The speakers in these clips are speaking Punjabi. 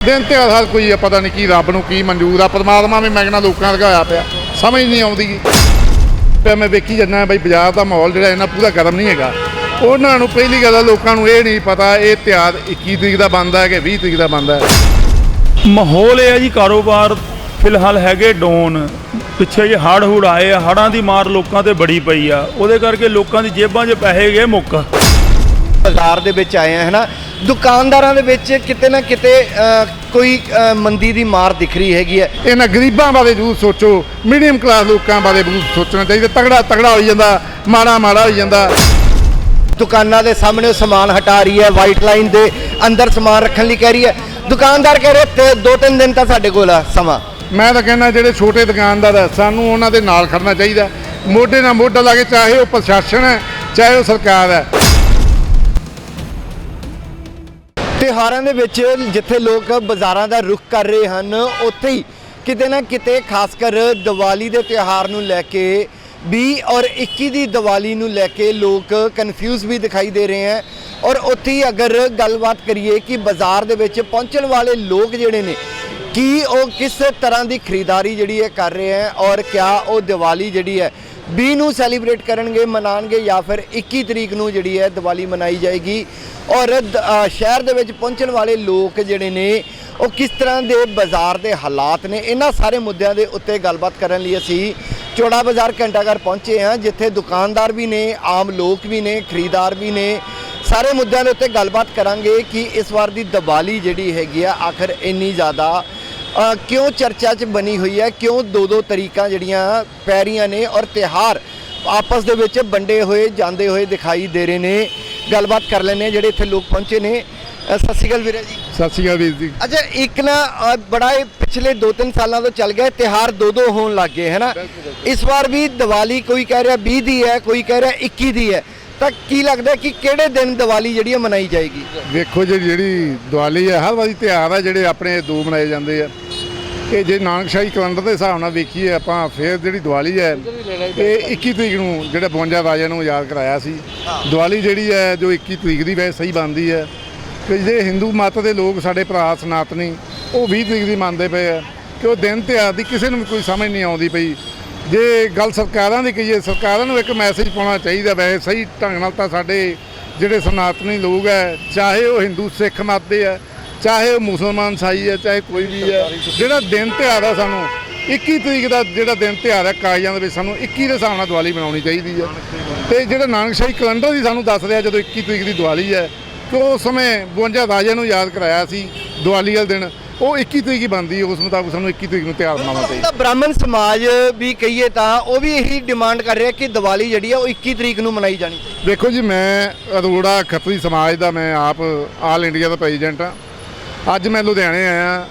ਦਿਨ ਤੇ ਹਰ ਕੋਈ ਪਤਾ ਨਹੀਂ ਕੀ ਰੱਬ ਨੂੰ ਕੀ ਮਨਜ਼ੂਰ ਆ। ਪਰਮਾਤਮਾ ਵੀ ਮੈਂ ਮੰਗਣਾ ਲੋਕਾਂ ਦਾ ਹੋਇਆ ਪਿਆ। ਸਮਝ ਨਹੀਂ ਆਉਂਦੀ। ਗੀ ਮੈਂ ਵੇਖੀ ਜਾਂਦਾ ਬਈ ਬਾਜ਼ਾਰ ਦਾ ਮਾਹੌਲ ਜਿਹੜਾ ਇਹਨਾਂ ਪੂਰਾ ਗਰਮ ਨਹੀਂ ਹੈਗਾ। ਉਹਨਾਂ ਨੂੰ ਪਹਿਲੀ ਗੱਲ ਆ, ਲੋਕਾਂ ਨੂੰ ਇਹ ਨਹੀਂ ਪਤਾ ਇਹ ਤਿਉਹਾਰ 21 ਤਰੀਕ ਦਾ ਬੰਦਾ ਹੈ ਕਿ 20 ਤਰੀਕ ਦਾ ਬੰਦਾ ਹੈ ਮਾਹੌਲ ਇਹ ਹੈ ਜੀ ਕਾਰੋਬਾਰ ਫਿਲਹਾਲ ਹੈਗੇ ਡਾਊਨ ਪਿੱਛੇ ਜੇ ਹੜ੍ਹ ਹੁੜ ਆਏ ਆ ਹੜ੍ਹਾਂ ਦੀ ਮਾਰ ਲੋਕਾਂ ਤੇ ਬੜੀ ਪਈ ਆ। ਉਹਦੇ ਕਰਕੇ ਲੋਕਾਂ ਦੀ ਜੇਬਾਂ 'ਚ ਪੈਸੇ ਗਏ ਮੁੱਕ। ਬਾਜ਼ਾਰ ਦੇ ਵਿੱਚ ਆਏ ਆ ਹਨਾ? ਦੁਕਾਨਦਾਰਾਂ ਦੇ ਵਿੱਚ ਕਿਤੇ ਨਾ ਕਿਤੇ ਕੋਈ ਮੰਦੀ ਦੀ ਮਾਰ ਦਿਖ ਰਹੀ ਹੈਗੀ ਹੈ। ਇਹਨਾਂ ਗਰੀਬਾਂ ਬਾਰੇ ਜ਼ਰੂਰ ਸੋਚੋ ਮੀਡੀਅਮ ਕਲਾਸ ਲੋਕਾਂ ਬਾਰੇ ਜ਼ਰੂਰ ਸੋਚਣਾ ਚਾਹੀਦਾ। ਤਗੜਾ ਤਗੜਾ ਹੋਈ ਜਾਂਦਾ ਮਾੜਾ ਮਾੜਾ ਹੋਈ ਜਾਂਦਾ। ਦੁਕਾਨਾਂ ਦੇ ਸਾਹਮਣੇ ਸਮਾਨ ਹਟਾ ਰਹੀ ਹੈ ਵਾਈਟ ਲਾਈਨ ਦੇ ਅੰਦਰ ਸਮਾਨ ਰੱਖਣ ਲਈ ਕਹਿ ਰਹੀ ਹੈ। ਦੁਕਾਨਦਾਰ ਕਹਿ ਰਹੇ ਤੇ ਦੋ ਤਿੰਨ ਦਿਨ ਤਾਂ ਸਾਡੇ ਕੋਲ ਆ ਸਮਾਂ। ਮੈਂ ਤਾਂ ਕਹਿੰਦਾ ਜਿਹੜੇ ਛੋਟੇ ਦੁਕਾਨਦਾਰ ਆ ਸਾਨੂੰ ਉਹਨਾਂ ਦੇ ਨਾਲ ਖੜਨਾ ਚਾਹੀਦਾ। ਮੋਢੇ ਨਾਲ ਮੋਢਾ ਲਾ ਕੇ ਚਾਹੇ ਉਹ ਪ੍ਰਸ਼ਾਸਨ ਹੈ ਚਾਹੇ ਉਹ ਸਰਕਾਰ ਹੈ। ਤਿਉਹਾਰਾਂ ਦੇ ਵਿੱਚ ਜਿੱਥੇ ਲੋਕ ਬਾਜ਼ਾਰਾਂ ਦਾ ਰੁਖ ਕਰ ਰਹੇ ਹਨ, ਉੱਥੇ ਹੀ ਕਿਤੇ ਨਾ ਕਿਤੇ ਖਾਸ ਕਰ ਦੀਵਾਲੀ ਦੇ ਤਿਉਹਾਰ ਨੂੰ ਲੈ ਕੇ 20 ਔਰ 21 ਦੀ ਦੀਵਾਲੀ ਨੂੰ ਲੈ ਕੇ ਲੋਕ ਕਨਫਿਊਜ਼ ਵੀ ਦਿਖਾਈ ਦੇ ਰਹੇ ਹਨ। ਔਰ ਉੱਥੇ ਹੀ ਅਗਰ ਗੱਲਬਾਤ ਕਰੀਏ ਕਿ ਬਾਜ਼ਾਰ ਦੇ ਵਿੱਚ ਪਹੁੰਚਣ ਵਾਲੇ ਲੋਕ ਜਿਹੜੇ ਨੇ, ਕੀ ਉਹ ਕਿਸ ਤਰ੍ਹਾਂ ਦੀ ਖਰੀਦਦਾਰੀ ਜਿਹੜੀ ਹੈ ਕਰ ਰਹੇ ਹੈ ਔਰ ਕਿਆ ਉਹ ਦੀਵਾਲੀ ਜਿਹੜੀ ਹੈ 20 ਨੂੰ ਸੈਲੀਬ੍ਰੇਟ ਕਰਨਗੇ ਮਨਾਣਗੇ ਜਾਂ ਫਿਰ 21 ਤਰੀਕ ਨੂੰ ਜਿਹੜੀ ਹੈ ਦੀਵਾਲੀ ਮਨਾਈ ਜਾਏਗੀ। ਔਰ ਸ਼ਹਿਰ ਦੇ ਵਿੱਚ ਪਹੁੰਚਣ ਵਾਲੇ ਲੋਕ ਜਿਹੜੇ ਨੇ, ਉਹ ਕਿਸ ਤਰ੍ਹਾਂ ਦੇ ਬਾਜ਼ਾਰ ਦੇ ਹਾਲਾਤ ਨੇ? ਇਹਨਾਂ ਸਾਰੇ ਮੁੱਦਿਆਂ ਦੇ ਉੱਤੇ ਗੱਲਬਾਤ ਕਰਨ ਲਈ ਅਸੀਂ ਚੋੜਾ ਬਾਜ਼ਾਰ ਘੰਟਾਘਰ ਪਹੁੰਚੇ ਹਾਂ, ਜਿੱਥੇ ਦੁਕਾਨਦਾਰ ਵੀ ਨੇ, ਆਮ ਲੋਕ ਵੀ ਨੇ, ਖਰੀਦਦਾਰ ਵੀ ਨੇ। ਸਾਰੇ ਮੁੱਦਿਆਂ ਦੇ ਉੱਤੇ ਗੱਲਬਾਤ ਕਰਾਂਗੇ ਕਿ ਇਸ ਵਾਰ ਦੀ ਦੀਵਾਲੀ ਜਿਹੜੀ ਹੈਗੀ ਆ, ਆਖਰ ਇੰਨੀ ਜ਼ਿਆਦਾ ਕਿਉਂ ਚਰਚਾ 'ਚ ਬਣੀ ਹੋਈ ਹੈ? ਕਿਉਂ ਦੋ ਦੋ ਤਰੀਕਾਂ ਜਿਹੜੀਆਂ ਪੈ ਰਹੀਆਂ ਨੇ ਔਰ ਤਿਹਾਰ ਆਪਸ ਦੇ ਵਿੱਚ ਵੰਡੇ ਹੋਏ, ਜਾਂਦੇ ਹੋਏ ਦਿਖਾਈ ਦੇ ਰਹੇ ਨੇ? ਗੱਲਬਾਤ ਕਰ ਲੈਂਦੇ ਹਾਂ ਜਿਹੜੇ ਇੱਥੇ ਲੋਕ ਪਹੁੰਚੇ ਨੇ। ਅ, ਸਤਿ ਸ਼੍ਰੀ ਅਕਾਲ ਵੀਰੇ ਜੀ। ਸਤਿ ਸ਼੍ਰੀ ਅਕਾਲ ਵੀਰ ਜੀ। ਅੱਛਾ ਇੱਕ ਨਾ ਅ, ਬੜਾ ਇਹ ਪਿਛਲੇ 2-3 ਸਾਲਾਂ ਤੋਂ ਚੱਲ ਗਿਆ ਤਿਹਾਰ ਦੋ ਦੋ ਹੋਣ ਲੱਗ ਗਏ ਹੈ ਨਾ ਇਸ ਵਾਰ ਵੀ ਦੀਵਾਲੀ ਕੋਈ ਕਹਿ ਰਿਹਾ 20 ਦੀ ਹੈ ਕੋਈ ਕਹਿ ਰਿਹਾ 21 ਦੀ ਹੈ। ਤਾਂ ਕੀ ਲੱਗਦਾ ਕਿ ਕਿਹੜੇ ਦਿਨ ਦੀਵਾਲੀ ਜਿਹੜੀ ਹੈ ਮਨਾਈ ਜਾਏਗੀ? ਵੇਖੋ ਜੀ ਜਿਹੜੀ ਦੀਵਾਲੀ ਹੈ ਹਰ ਵਾਰੀ ਤਿਉਹਾਰ ਆ ਜਿਹੜੇ ਆਪਣੇ ਦੋ ਮਨਾਏ ਜਾਂਦੇ ਆ। ਇਹ ਜੇ ਨਾਨਕਸ਼ਾਹੀ ਕੈਲੰਡਰ ਦੇ ਹਿਸਾਬ ਨਾਲ ਵੇਖੀਏ ਆਪਾਂ ਫਿਰ ਜਿਹੜੀ ਦੀਵਾਲੀ ਹੈ ਇਹ 21 ਤਰੀਕ ਨੂੰ ਜਿਹੜੇ 52 ਰਾਜਿਆਂ ਨੂੰ ਯਾਦ ਕਰਾਇਆ ਸੀ। ਦੀਵਾਲੀ ਜਿਹੜੀ ਹੈ ਜੋ 21 ਤਰੀਕ ਦੀ ਵੈਸੇ ਸਹੀ ਬਣਦੀ ਹੈ। ਕਿ ਜਿਹੜੇ ਹਿੰਦੂ ਮਤ ਦੇ ਲੋਕ ਸਾਡੇ ਭਰਾ ਸਨਾਤਨੀ ਉਹ 20 ਤਰੀਕ ਦੀ ਮੰਨਦੇ ਪਏ ਆ ਕਿ ਉਹ ਦਿਨ ਤਿਉਹਾਰ ਦੀ ਕਿਸੇ ਨੂੰ ਵੀ ਕੋਈ ਸਮਝ ਨਹੀਂ ਆਉਂਦੀ ਪਈ। ਜੇ ਗੱਲ ਸਰਕਾਰਾਂ ਦੀ ਕਹੀਏ ਸਰਕਾਰਾਂ ਨੂੰ ਇੱਕ ਮੈਸੇਜ ਪਾਉਣਾ ਚਾਹੀਦਾ ਵੈਸੇ ਸਹੀ ਢੰਗ ਨਾਲ ਤਾਂ ਸਾਡੇ ਜਿਹੜੇ ਸਨਾਤਨੀ ਲੋਕ ਹੈ ਚਾਹੇ ਉਹ ਹਿੰਦੂ ਸਿੱਖ ਮਤ ਦੇ ਹੈ ਚਾਹੇ ਉਹ ਮੁਸਲਮਾਨ ਸਾਈ ਹੈ ਚਾਹੇ ਕੋਈ ਵੀ ਹੈ ਜਿਹੜਾ ਦਿਨ ਤਿਉਹਾਰ ਆ ਸਾਨੂੰ 21 ਤਰੀਕ ਦਾ ਜਿਹੜਾ ਦਿਨ ਤਿਉਹਾਰ ਹੈ ਕਾਗਜ਼ਾਂ ਦੇ ਵਿੱਚ ਸਾਨੂੰ 21 ਦੇ ਹਿਸਾਬ ਨਾਲ ਦੀਵਾਲੀ ਮਨਾਉਣੀ ਚਾਹੀਦੀ ਹੈ। ਤੇ ਜਿਹੜਾ ਨਾਨਕਸ਼ਾਹੀ ਕੈਲੰਡਰ ਦੀ ਸਾਨੂੰ ਦੱਸ ਰਿਹਾ ਜਦੋਂ 21 ਤਰੀਕ ਦੀ ਦੀਵਾਲੀ ਹੈ ਕਿ ਉਸ ਸਮੇਂ 52 ਰਾਜਿਆਂ ਨੂੰ ਯਾਦ ਕਰਾਇਆ ਸੀ ਦੀਵਾਲੀ ਵਾਲੇ ਦਿਨ ਉਹ 21 ਤਰੀਕ ਹੀ ਬਣਦੀ ਉਸ ਮੁਤਾਬਕ ਸਾਨੂੰ 21 ਤਰੀਕ ਨੂੰ ਤਿਉਹਾਰ ਮਨਾਉਣਾ ਚਾਹੀਦਾ ਤਾਂ ਬ੍ਰਾਹਮਣ ਸਮਾਜ ਵੀ ਕਹੀਏ ਤਾਂ ਉਹ ਵੀ ਇਹੀ ਡਿਮਾਂਡ ਕਰ ਰਿਹਾ ਕਿ ਦੀਵਾਲੀ ਜਿਹੜੀ ਆ ਉਹ 21 ਤਰੀਕ ਨੂੰ ਮਨਾਈ ਜਾਣੀ ਚਾਹੀਦੀ। ਦੇਖੋ ਜੀ ਮੈਂ ਅਰੋੜਾ ਖੱਤਰੀ ਸਮਾਜ ਦਾ ਮੈਂ ਆਪ ਆਲ ਇੰਡੀਆ ਦਾ ਪ੍ਰੈਜ਼ੀਡੈਂਟ ਆ ਅੱਜ ਮੈਂ ਲੁਧਿਆਣੇ ਆਇਆ।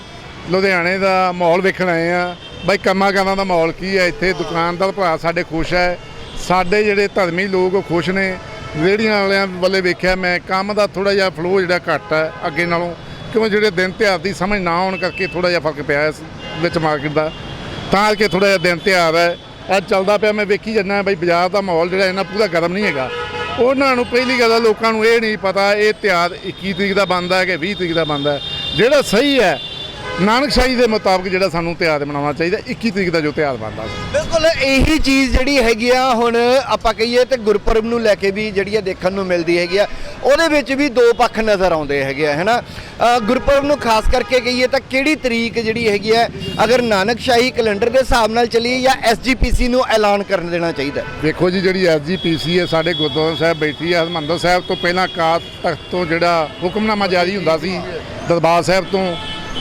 ਲੁਧਿਆਣੇ ਦਾ ਮਾਹੌਲ ਵੇਖਣ ਆਏ ਆ ਬਾਈ ਕੰਮਾਂ ਕਾਰਾਂ ਦਾ ਮਾਹੌਲ ਕੀ ਹੈ? ਇੱਥੇ ਦੁਕਾਨਦਾਰ ਭਰਾ ਸਾਡੇ ਖੁਸ਼ ਹੈ। ਸਾਡੇ ਜਿਹੜੇ ਧਰਮੀ ਲੋਕ ਉਹ ਖੁਸ਼ ਨੇ। ਰੇਹੜੀਆਂ ਵਾਲਿਆਂ ਵੱਲੇ ਵੇਖਿਆ ਮੈਂ, ਕੰਮ ਦਾ ਥੋੜਾ ਜਿਹਾ ਫਲੋ ਜਿਹੜਾ ਘੱਟ ਹੈ ਅੱਗੇ ਨਾਲੋਂ। ਕਿਉਂ ਜਿਹੜੇ ਦਿਨ ਤਿਉਹਾਰ ਦੀ ਸਮਝ ਨਾ ਆਉਣ ਕਰਕੇ ਥੋੜਾ ਜਿਹਾ ਫ਼ਰਕ ਪਿਆ ਇਸ ਵਿੱਚ ਮਾਰਕੀਟ ਦਾ। ਤਾਂ ਕਰਕੇ ਥੋੜਾ ਜਿਹਾ ਦਿਨ ਤਿਉਹਾਰ ਹੈ। ਅੱਜ ਚੱਲਦਾ ਪਿਆ, ਮੈਂ ਵੇਖੀ ਜਾਂਦਾ ਬਈ ਬਾਜ਼ਾਰ ਦਾ ਮਾਹੌਲ ਜਿਹੜਾ ਇਹਨਾਂ ਪੂਰਾ ਗਰਮ ਨਹੀਂ ਹੈਗਾ। ਉਹਨਾਂ ਨੂੰ ਪਹਿਲੀ ਗੱਲ ਲੋਕਾਂ ਨੂੰ ਇਹ ਨਹੀਂ ਪਤਾ, ਇਹ ਤਿਉਹਾਰ 21 ਤਰੀਕ ਦਾ ਬਣਦਾ ਹੈ ਕਿ 20 ਤਰੀਕ ਦਾ ਬਣਦਾ ਹੈ। ਜਿਹੜਾ ਸਹੀ ਹੈ ਨਾਨਕਸ਼ਾਹੀ ਦੇ ਮੁਤਾਬਕ ਜਿਹੜਾ ਸਾਨੂੰ ਤਿਉਹਾਰ ਮਨਾਉਣਾ ਚਾਹੀਦਾ 21 ਤਰੀਕ ਦਾ ਜੋ ਤਿਉਹਾਰ ਬਣਦਾ ਸੀ। ਬਿਲਕੁਲ ਇਹੀ ਚੀਜ਼ ਜਿਹੜੀ ਹੈਗੀ ਆ ਹੁਣ ਆਪਾਂ ਕਹੀਏ ਤੇ ਗੁਰਪੁਰਬ ਨੂੰ ਲੈ ਕੇ ਵੀ ਜਿਹੜੀ ਆ ਦੇਖਣ ਨੂੰ ਮਿਲਦੀ ਹੈਗੀ ਆ ਉਹਦੇ ਵਿੱਚ ਵੀ ਦੋ ਪੱਖ ਨਜ਼ਰ ਆਉਂਦੇ ਹੈਗੇ ਆ ਹੈਨਾ? ਗੁਰਪੁਰਬ ਨੂੰ ਖਾਸ ਕਰਕੇ ਕਹੀਏ ਤਾਂ ਕਿਹੜੀ ਤਰੀਕ ਜਿਹੜੀ ਹੈਗੀ ਆ ਅਗਰ ਨਾਨਕਸ਼ਾਹੀ ਕੈਲੰਡਰ ਦੇ ਹਿਸਾਬ ਨਾਲ ਚੱਲੀਏ ਜਾਂ ਐਸਜੀਪੀਸੀ ਨੂੰ ਐਲਾਨ ਕਰਨ ਦੇਣਾ ਚਾਹੀਦਾ? ਵੇਖੋ ਜੀ ਜਿਹੜੀ ਐਸਜੀਪੀਸੀ ਹੈ ਸਾਡੇ ਗੁਰਦੁਆਰਾ ਸਾਹਿਬ ਬੈਠੀ ਹੈ ਹਰਮੰਦਰ ਸਾਹਿਬ ਤੋਂ ਪਹਿਲਾਂ ਕਾਤ ਤਖਤ ਤੋਂ ਜਿਹੜਾ ਹੁਕਮਨਾਮਾ ਜਾਰੀ ਹੁੰਦਾ ਸੀ ਦਰਬਾਰ ਸਾਹਿਬ ਤੋਂ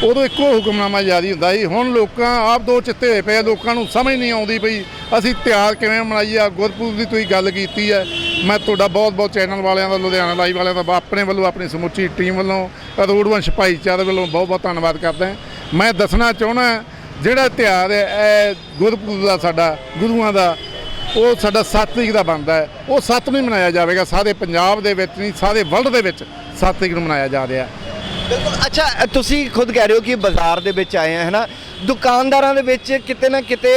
ਉਦੋਂ ਇੱਕੋ ਹੁਕਮਨਾਮਾ ਜਾਰੀ ਹੁੰਦਾ ਸੀ। ਹੁਣ ਲੋਕਾਂ ਆਪ ਦੋ ਚਿੱਤੇ ਹੋਏ ਪਏ ਲੋਕਾਂ ਨੂੰ ਸਮਝ ਨਹੀਂ ਆਉਂਦੀ ਪਈ, ਅਸੀਂ ਤਿਉਹਾਰ ਕਿਵੇਂ ਮਨਾਈਏ? ਆ ਗੁਰਪੁਰਬ ਦੀ ਤੁਸੀਂ ਗੱਲ ਕੀਤੀ ਹੈ। ਮੈਂ ਤੁਹਾਡਾ ਬਹੁਤ ਬਹੁਤ ਚੈਨਲ ਵਾਲਿਆਂ ਦਾ, ਲੁਧਿਆਣਾ ਲਾਈਵ ਵਾਲਿਆਂ ਦਾ, ਆਪਣੇ ਵੱਲੋਂ, ਆਪਣੀ ਸਮੁੱਚੀ ਟੀਮ ਵੱਲੋਂ ਰੋਡਵੰਸ਼ ਭਾਈਚਾਰੇ ਵੱਲੋਂ ਬਹੁਤ ਬਹੁਤ ਧੰਨਵਾਦ ਕਰਦਾ ਮੈਂ ਦੱਸਣਾ ਚਾਹੁੰਦਾ ਜਿਹੜਾ ਤਿਉਹਾਰ ਹੈ, ਇਹ ਗੁਰਪੁਰਬ ਦਾ ਸਾਡਾ, ਗੁਰੂਆਂ ਦਾ, ਉਹ ਸਾਡਾ 7 ਤਰੀਕ ਦਾ ਬਣਦਾ ਹੈ। ਉਹ 7 ਨੂੰ ਮਨਾਇਆ ਜਾਵੇਗਾ। ਸਾਰੇ ਪੰਜਾਬ ਦੇ ਵਿੱਚ ਨਹੀਂ, ਸਾਰੇ ਵਰਲਡ ਦੇ ਵਿੱਚ 7 ਤਰੀਕ ਨੂੰ ਮਨਾਇਆ ਜਾ ਰਿਹਾ ਬਿਲਕੁਲ। ਅੱਛਾ ਤੁਸੀਂ ਖੁਦ ਕਹਿ ਰਹੇ ਹੋ ਕਿ ਬਾਜ਼ਾਰ ਦੇ ਵਿੱਚ ਆਏ ਆ ਹੈਨਾ ਦੁਕਾਨਦਾਰਾਂ ਦੇ ਵਿੱਚ ਕਿਤੇ ਨਾ ਕਿਤੇ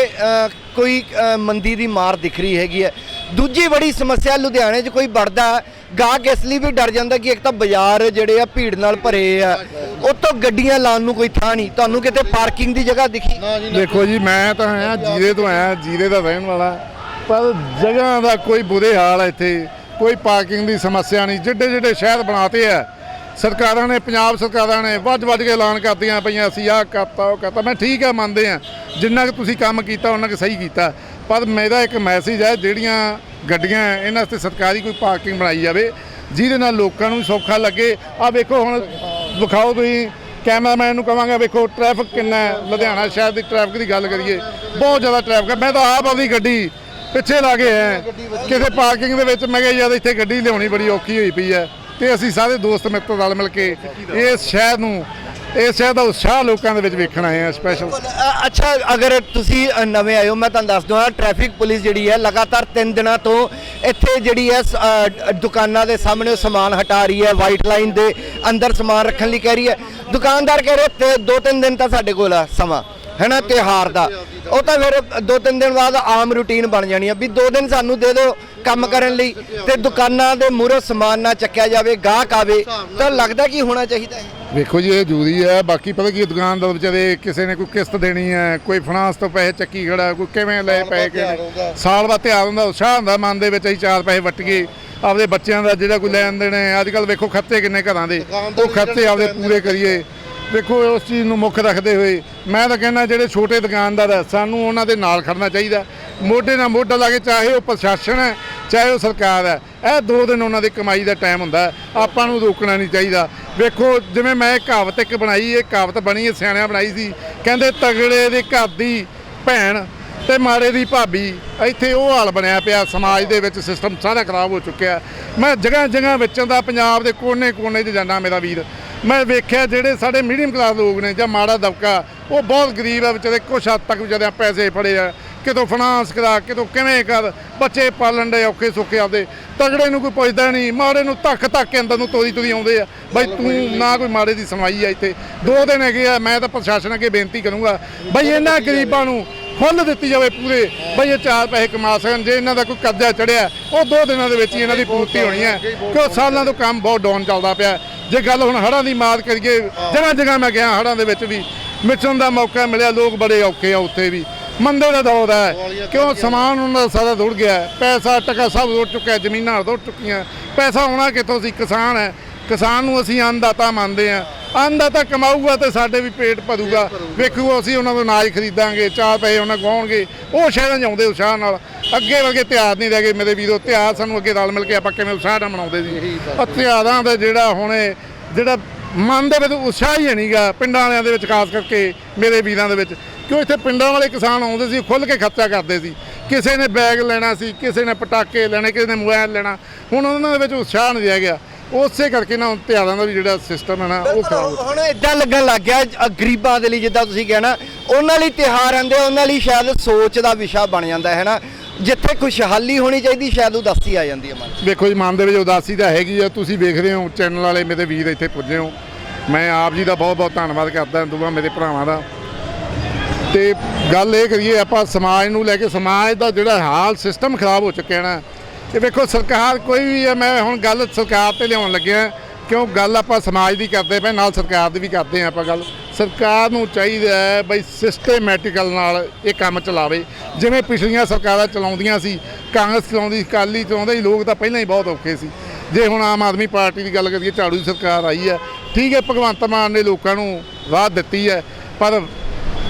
ਕੋਈ ਮੰਦੀ ਦੀ ਮਾਰ ਦਿਖ ਰਹੀ ਹੈਗੀ ਹੈ। ਦੂਜੀ ਬੜੀ ਸਮੱਸਿਆ ਲੁਧਿਆਣੇ 'ਚ ਕੋਈ ਵੜਦਾ ਗਾਹਕ ਇਸ ਲਈ ਵੀ ਡਰ ਜਾਂਦਾ ਕਿ ਇੱਕ ਤਾਂ ਬਾਜ਼ਾਰ ਜਿਹੜੇ ਆ ਭੀੜ ਨਾਲ ਭਰੇ ਆ ਉੱਤੋਂ ਗੱਡੀਆਂ ਲਾਉਣ ਨੂੰ ਕੋਈ ਥਾਂ ਨਹੀਂ। ਤੁਹਾਨੂੰ ਕਿਤੇ ਪਾਰਕਿੰਗ ਦੀ ਜਗ੍ਹਾ ਦਿਖੀ? ਦੇਖੋ ਜੀ ਮੈਂ ਤਾਂ ਆਇਆ ਜੀਰੇ ਤੋਂ ਆਇਆ ਜੀਰੇ ਦਾ ਰਹਿਣ ਵਾਲਾ। ਪਰ ਜਗ੍ਹਾ ਦਾ ਕੋਈ ਬੁਰੇ ਹਾਲ ਹੈ ਇੱਥੇ। ਕੋਈ ਪਾਰਕਿੰਗ ਦੀ ਸਮੱਸਿਆ ਨਹੀਂ। ਜਿੱਡੇ ਜਿੱਡੇ ਸ਼ਹਿਰ ਬਣਾਤੇ ਆ ਸਰਕਾਰਾਂ ਨੇ ਪੰਜਾਬ ਸਰਕਾਰਾਂ ਨੇ ਵੱਜ ਵੱਜ ਕੇ ਐਲਾਨ ਕਰਦੀਆਂ ਪਈਆਂ ਅਸੀਂ ਆਹ ਕਰਤਾ ਉਹ ਕਰਤਾ। ਮੈਂ ਠੀਕ ਹੈ ਮੰਨਦੇ ਆ। ਜਿੰਨਾ ਕਿ ਤੁਸੀਂ ਕੰਮ ਕੀਤਾ ਉਹਨਾਂ ਕਿ ਸਹੀ ਕੀਤਾ। ਪਰ ਮੇਰਾ ਇੱਕ ਮੈਸੇਜ ਹੈ ਜਿਹੜੀਆਂ ਗੱਡੀਆਂ ਇਹਨਾਂ ਵਾਸਤੇ ਸਰਕਾਰੀ ਕੋਈ ਪਾਰਕਿੰਗ ਬਣਾਈ ਜਾਵੇ ਜਿਹਦੇ ਨਾਲ ਲੋਕਾਂ ਨੂੰ ਸੌਖਾ ਲੱਗੇ। ਆ ਵੇਖੋ ਹੁਣ ਵਿਖਾਓ ਤੁਸੀਂ ਕੈਮਰਾਮੈਨ ਨੂੰ ਕਹਾਂਗਾ ਵੇਖੋ ਟ੍ਰੈਫਿਕ ਕਿੰਨਾ ਹੈ ਲੁਧਿਆਣਾ ਸ਼ਹਿਰ ਦੀ ਟ੍ਰੈਫਿਕ ਦੀ ਗੱਲ ਕਰੀਏ। ਬਹੁਤ ਜ਼ਿਆਦਾ ਟ੍ਰੈਫਿਕ ਹੈ। ਮੈਂ ਤਾਂ ਆਪ ਆਪਣੀ ਗੱਡੀ ਪਿੱਛੇ ਲਾ ਕੇ ਆਇਆ। ਕਿਸੇ ਪਾਰਕਿੰਗ ਦੇ ਵਿੱਚ ਮੈਂ ਕਿਹਾ ਯਾਰ ਇੱਥੇ ਗੱਡੀ ਲਿਆਉਣੀ ਬੜੀ ਔਖੀ ਹੋਈ ਪਈ ਹੈ। ਤੇ ਅਸੀਂ ਸਾਰੇ ਦੋਸਤ ਮਿੱਤਰ ਰਲ ਮਿਲ ਕੇ ਇਸ ਸ਼ਹਿਰ ਨੂੰ ਇਸ ਸ਼ਹਿਰ ਦਾ ਉਤਸ਼ਾਹ ਲੋਕਾਂ ਦੇ ਵਿੱਚ ਵੇਖਣ ਆਏ ਆ ਸਪੈਸ਼ਲ ਅ- ਅੱਛਾ ਅਗਰ ਤੁਸੀਂ ਅ, ਨਵੇਂ ਆਏ ਹੋ ਮੈਂ ਤੁਹਾਨੂੰ ਦੱਸ ਦਵਾਂ ਟ੍ਰੈਫਿਕ ਪੁਲਿਸ ਜਿਹੜੀ ਹੈ ਲਗਾਤਾਰ 3 ਦਿਨਾਂ ਤੋਂ ਇੱਥੇ ਜਿਹੜੀ ਹੈ ਸ- ਅ, ਦੁਕਾਨਾਂ ਦੇ ਸਾਹਮਣੇ ਉਹ ਸਮਾਨ ਹਟਾ ਰਹੀ ਹੈ ਵਾਈਟ ਲਾਈਨ ਦੇ ਅੰਦਰ ਸਮਾਨ ਰੱਖਣ ਲਈ ਕਹਿ ਰਹੀ ਹੈ। ਦੁਕਾਨਦਾਰ ਕਹਿ ਰਹੇ ਤੇ 2-3 ਦਿਨ ਤਾਂ ਸਾਡੇ ਕੋਲ ਆ ਸਮਾਂ। ਹੈਨਾ ਤਿਉਹਾਰ ਦਾ। ਉਹ ਤਾਂ ਫਿਰ 2-3 ਦਿਨ ਬਾਅਦ ਆਮ ਰੂਟੀਨ ਬਣ ਜਾਣੀ ਆ ਵੀ 2 ਦਿਨ ਸਾਨੂੰ ਦੇ ਦਿਓ ਕੰਮ ਕਰਨ ਲਈ ਤੇ ਦੁਕਾਨਾਂ ਦੇ ਮੂਹਰੋਂ ਸਮਾਨ ਨਾ ਚੱਕਿਆ ਜਾਵੇ ਗਾਹਕ ਆਵੇ ਤਾਂ ਲੱਗਦਾ ਕੀ ਹੋਣਾ ਚਾਹੀਦਾ ਹੈ? ਵੇਖੋ ਜੀ ਇਹ ਜ਼ਰੂਰੀ ਹੈ। ਬਾਕੀ ਪਤਾ ਕੀ ਦੁਕਾਨਦਾਰ ਵਿਚਾਰੇ ਕਿਸੇ ਨੇ ਕੋਈ ਕਿਸ਼ਤ ਦੇਣੀ ਹੈ ਕੋਈ ਫਾਈਨਾਂਸ ਤੋਂ ਪੈਸੇ ਚੱਕੀ ਖੜਾ ਕੋਈ ਕਿਵੇਂ ਲੈ ਪਏ ਕਿ ਸਾਲ ਬਾਅਦ ਤਿਉਹਾਰ ਹੁੰਦਾ ਉਤਸ਼ਾਹ ਹੁੰਦਾ ਮਨ ਦੇ ਵਿੱਚ ਅਸੀਂ ਚਾਰ ਪੈਸੇ ਵੱਟੀਏ ਆਪਦੇ ਬੱਚਿਆਂ ਦਾ ਜਿਹੜਾ ਕੋਈ ਲੈਣ ਦੇਣ ਹੈ। ਅੱਜ ਕੱਲ ਵੇਖੋ ਖਰਚੇ ਕਿੰਨੇ ਘਰਾਂ ਦੇ। ਉਹ ਖਰਚੇ ਆਪਦੇ ਪੂਰੇ ਕਰੀਏ। ਦੇਖੋ ਉਸ ਚੀਜ਼ ਨੂੰ ਮੁੱਖ ਰੱਖਦੇ ਹੋਏ, ਮੈਂ ਤਾਂ ਕਹਿੰਦਾ ਜਿਹੜੇ ਛੋਟੇ ਦੁਕਾਨਦਾਰ ਹੈ ਸਾਨੂੰ ਉਹਨਾਂ ਦੇ ਨਾਲ ਖੜਨਾ ਚਾਹੀਦਾ। ਮੋਢੇ ਨਾਲ ਮੋਢਾ ਲਾ ਕੇ ਚਾਹੇ ਉਹ ਪ੍ਰਸ਼ਾਸਨ ਹੈ, ਚਾਹੇ ਉਹ ਸਰਕਾਰ ਹੈ, ਇਹ ਦੋ ਦਿਨ ਉਹਨਾਂ ਦੀ ਕਮਾਈ ਦਾ ਟਾਈਮ ਹੁੰਦਾ ਆਪਾਂ ਨੂੰ ਰੋਕਣਾ ਨਹੀਂ ਚਾਹੀਦਾ। ਵੇਖੋ, ਜਿਵੇਂ ਮੈਂ ਕਹਾਵਤ ਇੱਕ ਬਣਾਈ, ਇਹ ਕਹਾਵਤ ਬਣੀ ਹੈ, ਸਿਆਣਿਆਂ ਬਣਾਈ ਸੀ, ਕਹਿੰਦੇ ਤਗੜੇ ਦੇ ਘਰ ਦੀ ਭੈਣ ਤੇ ਮਾੜੇ ਦੀ ਭਾਬੀ, ਇੱਥੇ ਉਹ ਹਾਲ ਬਣਿਆ ਪਿਆ, ਸਮਾਜ ਦੇ ਵਿੱਚ ਸਿਸਟਮ ਸਾਰਾ ਖਰਾਬ ਹੋ ਚੁੱਕਿਆ। ਮੈਂ ਜਗ੍ਹਾ ਜਗ੍ਹਾ ਵਿੱਚੋਂ ਦਾ ਪੰਜਾਬ ਦੇ ਕੋਨੇ-ਕੋਨੇ 'ਚ ਜਾਂਦਾ, ਮੇਰਾ ਵੀਰ। ਮੈਂ ਵੇਖਿਆ ਜਿਹੜੇ ਸਾਡੇ ਮੀਡੀਅਮ ਕਲਾਸ ਲੋਕ ਨੇ ਜਾਂ ਮਾੜਾ ਦਬਕਾ ਉਹ ਬਹੁਤ ਗਰੀਬ ਆ ਵਿਚਾਰੇ ਕੁਛ ਹੱਦ ਤੱਕ ਵਿਚਾਰੇ ਪੈਸੇ ਫੜੇ ਆ। ਕਿਤੋਂ ਫਾਈਨਾਂਸ ਕਰਾ ਕਿਤੋਂ ਕਿਵੇਂ ਕਰ ਬੱਚੇ ਪਾਲਣ ਦੇ ਔਖੇ ਸੁੱਖੇ ਆਪਦੇ। ਤਗੜੇ ਨੂੰ ਕੋਈ ਪੁੱਛਦਾ ਨਹੀਂ ਮਾੜੇ ਨੂੰ ਧੱਕ ਧੱਕ ਕੇ ਅੰਦਰ ਨੂੰ ਤੋਰੀ ਤੋਰੀ ਆਉਂਦੇ ਆ। ਬਈ ਤੂੰ ਨਾ ਕੋਈ ਮਾੜੇ ਦੀ ਸੁਣਵਾਈ ਆ ਇੱਥੇ। ਦੋ ਦਿਨ ਹੈਗੇ ਆ ਮੈਂ ਤਾਂ ਪ੍ਰਸ਼ਾਸਨ ਅੱਗੇ ਬੇਨਤੀ ਕਰੂੰਗਾ। ਬਈ ਇਹਨਾਂ ਗਰੀਬਾਂ ਨੂੰ ਫੁੱਲ ਦਿੱਤੀ ਜਾਵੇ ਪੂਰੇ। ਬਈ ਇਹ ਚਾਰ ਪੈਸੇ ਕਮਾ ਸਕਣ, ਜੇ ਇਹਨਾਂ ਦਾ ਕੋਈ ਕਰਜ਼ਾ ਚੜਿਆ, ਉਹ ਦੋ ਦਿਨਾਂ ਦੇ ਵਿੱਚ ਹੀ ਇਹਨਾਂ ਦੀ ਪੂਰਤੀ ਹੋਣੀ ਹੈ। ਕਿਉਂ ਸਾਲਾਂ ਤੋਂ ਕੰਮ ਬਹੁਤ ਡਾਊਨ ਚੱਲਦਾ ਪਿਆ। ਜੇ ਗੱਲ ਹੁਣ ਹੜ੍ਹਾਂ ਦੀ ਮਾਤ ਕਰੀਏ, ਜਗ੍ਹਾ ਜਗ੍ਹਾ ਮੈਂ ਗਿਆ ਹੜ੍ਹਾਂ ਦੇ ਵਿੱਚ ਵੀ। ਮਿੱਠਣ ਦਾ ਮੌਕਾ ਮਿਲਿਆ, ਲੋਕ ਬੜੇ ਔਖੇ ਆ ਉੱਥੇ ਵੀ। ਮੰਦੇ ਦਾ ਦੌਰ ਹੈ। ਕਿਉਂ ਸਮਾਨ ਉਹਨਾਂ ਦਾ ਸਾਰਾ ਰੁੜ ਗਿਆ ਪੈਸਾ, ਟਕਾ ਸਭ ਰੁੜ ਚੁੱਕਿਆ, ਜ਼ਮੀਨਾਂ ਰੁੜ ਚੁੱਕੀਆਂ। ਪੈਸਾ ਆਉਣਾ ਕਿੱਥੋਂ ਸੀ? ਕਿਸਾਨ ਹੈ। ਕਿਸਾਨ ਨੂੰ ਅਸੀਂ ਅੰਨਦਾਤਾ ਮੰਨਦੇ ਆ ਅੰਨਦਾਤਾ ਕਮਾਊਗਾ ਤੇ ਸਾਡੇ ਵੀ ਪੇਟ ਭਰੂਗਾ। ਵੇਖੋ ਅਸੀਂ ਉਹਨਾਂ ਤੋਂ ਅਨਾਜ ਖਰੀਦਾਂਗੇ ਚਾਰ ਪੈਸੇ ਉਹਨਾਂ ਗਵਾਉਣਗੇ ਉਹ ਸ਼ਹਿਰਾਂ 'ਚ ਆਉਂਦੇ ਉਤਸ਼ਾਹ ਨਾਲ। ਅੱਗੇ ਵਰਗੇ ਤਿਉਹਾਰ ਨਹੀਂ ਰਹਿ ਗਏ ਮੇਰੇ ਵੀਰੋ। ਤਿਉਹਾਰ ਸਾਨੂੰ ਅੱਗੇ ਰਲ ਮਿਲ ਕੇ ਆਪਾਂ ਕਿਵੇਂ ਉਤਸ਼ਾਹ ਨਾਲ ਮਨਾਉਂਦੇ ਸੀ। ਤਿਉਹਾਰਾਂ ਦਾ ਜਿਹੜਾ ਹੁਣ ਜਿਹੜਾ ਮਨ ਦੇ ਵਿੱਚ ਉਤਸ਼ਾਹ ਹੀ ਨਹੀਂਗਾ ਪਿੰਡਾਂ ਵਾਲਿਆਂ ਦੇ ਵਿੱਚ ਖਾਸ ਕਰਕੇ ਮੇਰੇ ਵੀਰਾਂ ਦੇ ਵਿੱਚ। ਕਿਉਂ ਇੱਥੇ ਪਿੰਡਾਂ ਵਾਲੇ ਕਿਸਾਨ ਆਉਂਦੇ ਸੀ ਖੁੱਲ ਕੇ ਖਰਚਾ ਕਰਦੇ ਸੀ। ਕਿਸੇ ਨੇ ਬੈਗ ਲੈਣਾ ਸੀ ਕਿਸੇ ਨੇ ਪਟਾਕੇ ਲੈਣੇ ਕਿਸੇ ਨੇ ਮੋਬਾਈਲ ਲੈਣਾ। ਹੁਣ ਉਹਨਾਂ ਦੇ ਵਿੱਚ ਉਤਸ਼ਾਹ ਨਹੀਂ ਰਹਿ ਗਿਆ। ਉਸੇ ਕਰਕੇ ਨਾ ਹੁਣ ਤਿਉਹਾਰਾਂ ਦਾ ਵੀ ਜਿਹੜਾ ਸਿਸਟਮ ਹੈ ਨਾ ਉਹ ਖਰਾਬ ਹੋ ਹੁਣ ਇਦਾਂ ਲੱਗਣ ਲੱਗ ਗਿਆ ਅ, ਗਰੀਬਾਂ ਦੇ ਲਈ ਜਿੱਦਾਂ ਤੁਸੀਂ ਕਹਿਣਾ ਉਹਨਾਂ ਲਈ ਤਿਹਾਰ ਆਂਦੇ ਉਹਨਾਂ ਲਈ ਸ਼ਾਇਦ ਸੋਚ ਦਾ ਵਿਸ਼ਾ ਬਣ ਜਾਂਦਾ ਹੈ ਨਾ। ਜਿੱਥੇ ਖੁਸ਼ਹਾਲੀ ਹੋਣੀ ਚਾਹੀਦੀ ਸ਼ਾਇਦ ਉਦਾਸੀ ਆ ਜਾਂਦੀ ਹੈ ਮਨ 'ਚ। ਵੇਖੋ ਜੀ ਮਨ ਦੇ ਵਿੱਚ ਉਦਾਸੀ ਤਾਂ ਹੈਗੀ ਆ। ਤੁਸੀਂ ਵੇਖ ਰਹੇ ਹੋ ਚੈਨਲ ਵਾਲੇ ਮੇਰੇ ਵੀਰ ਇੱਥੇ ਪੁੱਜੇ ਹੋ। ਮੈਂ ਆਪ ਜੀ ਦਾ ਬਹੁਤ ਬਹੁਤ ਧੰਨਵਾਦ ਕਰਦਾ ਦੋਵਾਂ ਮੇਰੇ ਭਰਾਵਾਂ ਦਾ। ਤੇ ਗੱਲ ਇਹ ਕਰੀਏ ਆਪਾਂ ਸਮਾਜ ਨੂੰ ਲੈ ਕੇ ਸਮਾਜ ਦਾ ਜਿਹੜਾ ਹਾਲ ਸਿਸਟਮ ਖਰਾਬ ਹੋ ਚੁੱਕਿਆ ਨਾ ਇਹ ਵੇਖੋ, ਸਰਕਾਰ ਕੋਈ ਵੀ ਹੈ, ਮੈਂ ਹੁਣ ਗੱਲ ਸਰਕਾਰ ਤੇ ਲਿਆਉਣ ਲੱਗਿਆ। ਕਿਉਂ? ਗੱਲ ਆਪਾਂ ਸਮਾਜ ਦੀ ਕਰਦੇ ਪਏ, ਨਾਲ ਸਰਕਾਰ ਦੀ ਵੀ ਕਰਦੇ ਆ ਆਪਾਂ ਗੱਲ। ਸਰਕਾਰ ਨੂੰ ਚਾਹੀਦਾ ਹੈ ਬਈ ਸਿਸਟੇਮੈਟਿਕਲ ਨਾਲ ਇਹ ਕੰਮ ਚਲਾਵੇ। ਜਿਵੇਂ ਪਿਛਲੀਆਂ ਸਰਕਾਰਾਂ ਚਲਾਉਂਦੀਆਂ ਸੀ, ਕਾਂਗਰਸ ਚਲਾਉਂਦੀ ਸੀ, ਅਕਾਲੀ ਚਲਾਉਂਦੇ ਸੀ, ਲੋਕ ਤਾਂ ਪਹਿਲਾਂ ਹੀ ਬਹੁਤ ਔਖੇ ਸੀ। ਜੇ ਹੁਣ ਆਮ ਆਦਮੀ ਪਾਰਟੀ ਦੀ ਗੱਲ ਕਰੀਏ, ਝਾੜੂ ਦੀ ਸਰਕਾਰ ਆਈ ਹੈ। ਠੀਕ ਹੈ, ਭਗਵੰਤ ਮਾਨ ਨੇ ਲੋਕਾਂ ਨੂੰ ਰਾਹ ਦਿੱਤੀ ਹੈ, ਪਰ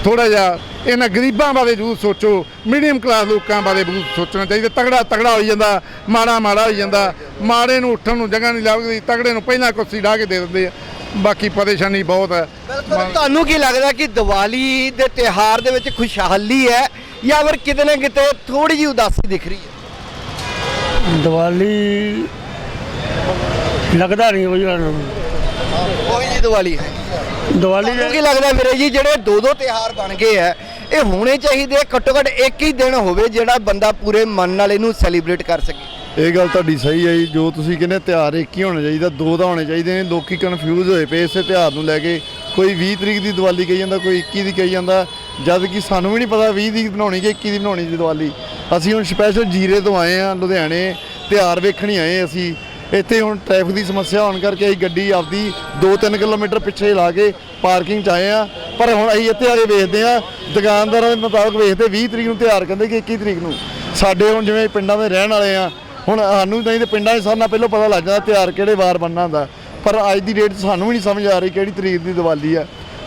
ਥੋੜਾ ਜਿਹਾ ਇਹਨਾਂ ਗਰੀਬਾਂ ਬਾਰੇ ਜ਼ਰੂਰ ਸੋਚੋ ਮੀਡੀਅਮ ਕਲਾਸ ਲੋਕਾਂ ਬਾਰੇ ਜ਼ਰੂਰ ਸੋਚਣਾ ਚਾਹੀਦਾ। ਤਗੜਾ ਤਗੜਾ ਹੋਈ ਜਾਂਦਾ ਮਾੜਾ ਮਾੜਾ ਹੋਈ ਜਾਂਦਾ। ਮਾੜੇ ਨੂੰ ਉੱਠਣ ਨੂੰ ਜਗ੍ਹਾ ਨਹੀਂ ਲੱਭਦੀ ਤਗੜੇ ਨੂੰ ਪਹਿਲਾਂ ਕੁਰਸੀ ਢਾ ਕੇ ਦੇ ਦਿੰਦੇ ਆ। ਬਾਕੀ ਪਰੇਸ਼ਾਨੀ ਬਹੁਤ ਹੈ। ਬਿਲਕੁਲ ਤੁਹਾਨੂੰ ਕੀ ਲੱਗਦਾ ਕਿ ਦੀਵਾਲੀ ਦੇ ਤਿਹਾਰ ਦੇ ਵਿੱਚ ਖੁਸ਼ਹਾਲੀ ਹੈ ਜਾਂ ਫਿਰ ਕਿਤੇ ਨਾ ਕਿਤੇ ਥੋੜੀ ਜਿਹੀ ਉਦਾਸੀ ਦਿਖ ਰਹੀ ਹੈ? ਦੀਵਾਲੀ ਲੱਗਦਾ ਨਹੀਂ ਉਹ ਕੋਈ ਜੀ ਦੀਵਾਲੀ ਹੈ। ਦੀਵਾਲੀ ਤੁਹਾਨੂੰ ਕੀ ਲੱਗਦਾ ਵੀਰੇ ਜੀ ਜਿਹੜੇ ਦੋ ਦੋ ਤਿਹਾਰ ਬਣ ਗਏ ਆ ਇਹ ਹੋਣੇ ਚਾਹੀਦੇ ਆ, ਘੱਟੋ ਘੱਟ ਇੱਕ ਹੀ ਦਿਨ ਹੋਵੇ ਜਿਹੜਾ ਬੰਦਾ ਪੂਰੇ ਮਨ ਨਾਲ ਇਹਨੂੰ ਸੈਲੀਬ੍ਰੇਟ ਕਰ ਸਕੇ? ਇਹ ਗੱਲ ਤੁਹਾਡੀ ਸਹੀ ਹੈ ਜੀ ਜੋ ਤੁਸੀਂ ਕਹਿੰਦੇ ਤਿਉਹਾਰ ਇੱਕ ਹੀ ਹੋਣਾ ਚਾਹੀਦਾ ਦੋ ਤਾਂ ਹੋਣੇ ਚਾਹੀਦੇ ਨੇ ਲੋਕੀ ਕਨਫਿਊਜ਼ ਹੋਏ ਪਏ ਇਸੇ ਤਿਉਹਾਰ ਨੂੰ ਲੈ ਕੇ। ਕੋਈ 20 ਤਰੀਕ ਦੀ ਦੀਵਾਲੀ ਕਹੀ ਜਾਂਦਾ ਕੋਈ 21 ਦੀ ਕਹੀ ਜਾਂਦਾ ਜਦ ਕਿ ਸਾਨੂੰ ਵੀ ਨਹੀਂ ਪਤਾ 20 ਦੀ ਬਣਾਉਣੀ ਕਿ 21 ਦੀ ਬਣਾਉਣੀ ਦੀ ਦੀਵਾਲੀ। ਅਸੀਂ ਹੁਣ ਸਪੈਸ਼ਲ ਜੀਰੇ ਤੋਂ ਆਏ ਆ ਲੁਧਿਆਣੇ ਤਿਉਹਾਰ ਵੇਖਣ ਹੀ ਆਏ ਅਸੀਂ। ਇੱਥੇ ਹੁਣ ਟ੍ਰੈਫਿਕ ਦੀ ਸਮੱਸਿਆ ਹੋਣ ਕਰਕੇ ਅਸੀਂ ਗੱਡੀ ਆਪਦੀ 2-3 ਕਿਲੋਮੀਟਰ ਪਿੱਛੇ ਲਾ ਕੇ ਪਾਰਕਿੰਗ 'ਚ ਆਏ ਆ ਪਰ ਹੁਣ ਅਸੀਂ ਇੱਥੇ ਆ ਕੇ ਵੇਖਦੇ ਆ ਦੁਕਾਨਦਾਰਾਂ ਦੇ ਮੁਤਾਬਕ ਵੇਖਦੇ 20 ਤਰੀਕ ਨੂੰ ਤਿਉਹਾਰ ਕਹਿੰਦੇ ਕਿ 21 ਤਰੀਕ ਨੂੰ। ਸਾਡੇ ਹੁਣ ਜਿਵੇਂ ਪਿੰਡਾਂ ਦੇ ਰਹਿਣ ਵਾਲੇ ਆ ਹੁਣ ਸਾਨੂੰ ਨਹੀਂ ਤੇ ਪਿੰਡਾਂ 'ਚ ਸਾਰਿਆਂ ਪਹਿਲਾਂ ਪਤਾ ਲੱਗ ਜਾਂਦਾ ਤਿਉਹਾਰ ਕਿਹੜੇ ਵਾਰ ਬੰਨਾ ਹੁੰਦਾ। ਪਰ ਅੱਜ ਦੀ ਡੇਟ 'ਚ ਸਾਨੂੰ ਵੀ ਨਹੀਂ ਸਮਝ ਆ ਰਹੀ ਕਿਹੜੀ ਤਰੀਕ ਦੀ ਦੀਵਾਲੀ ਆ।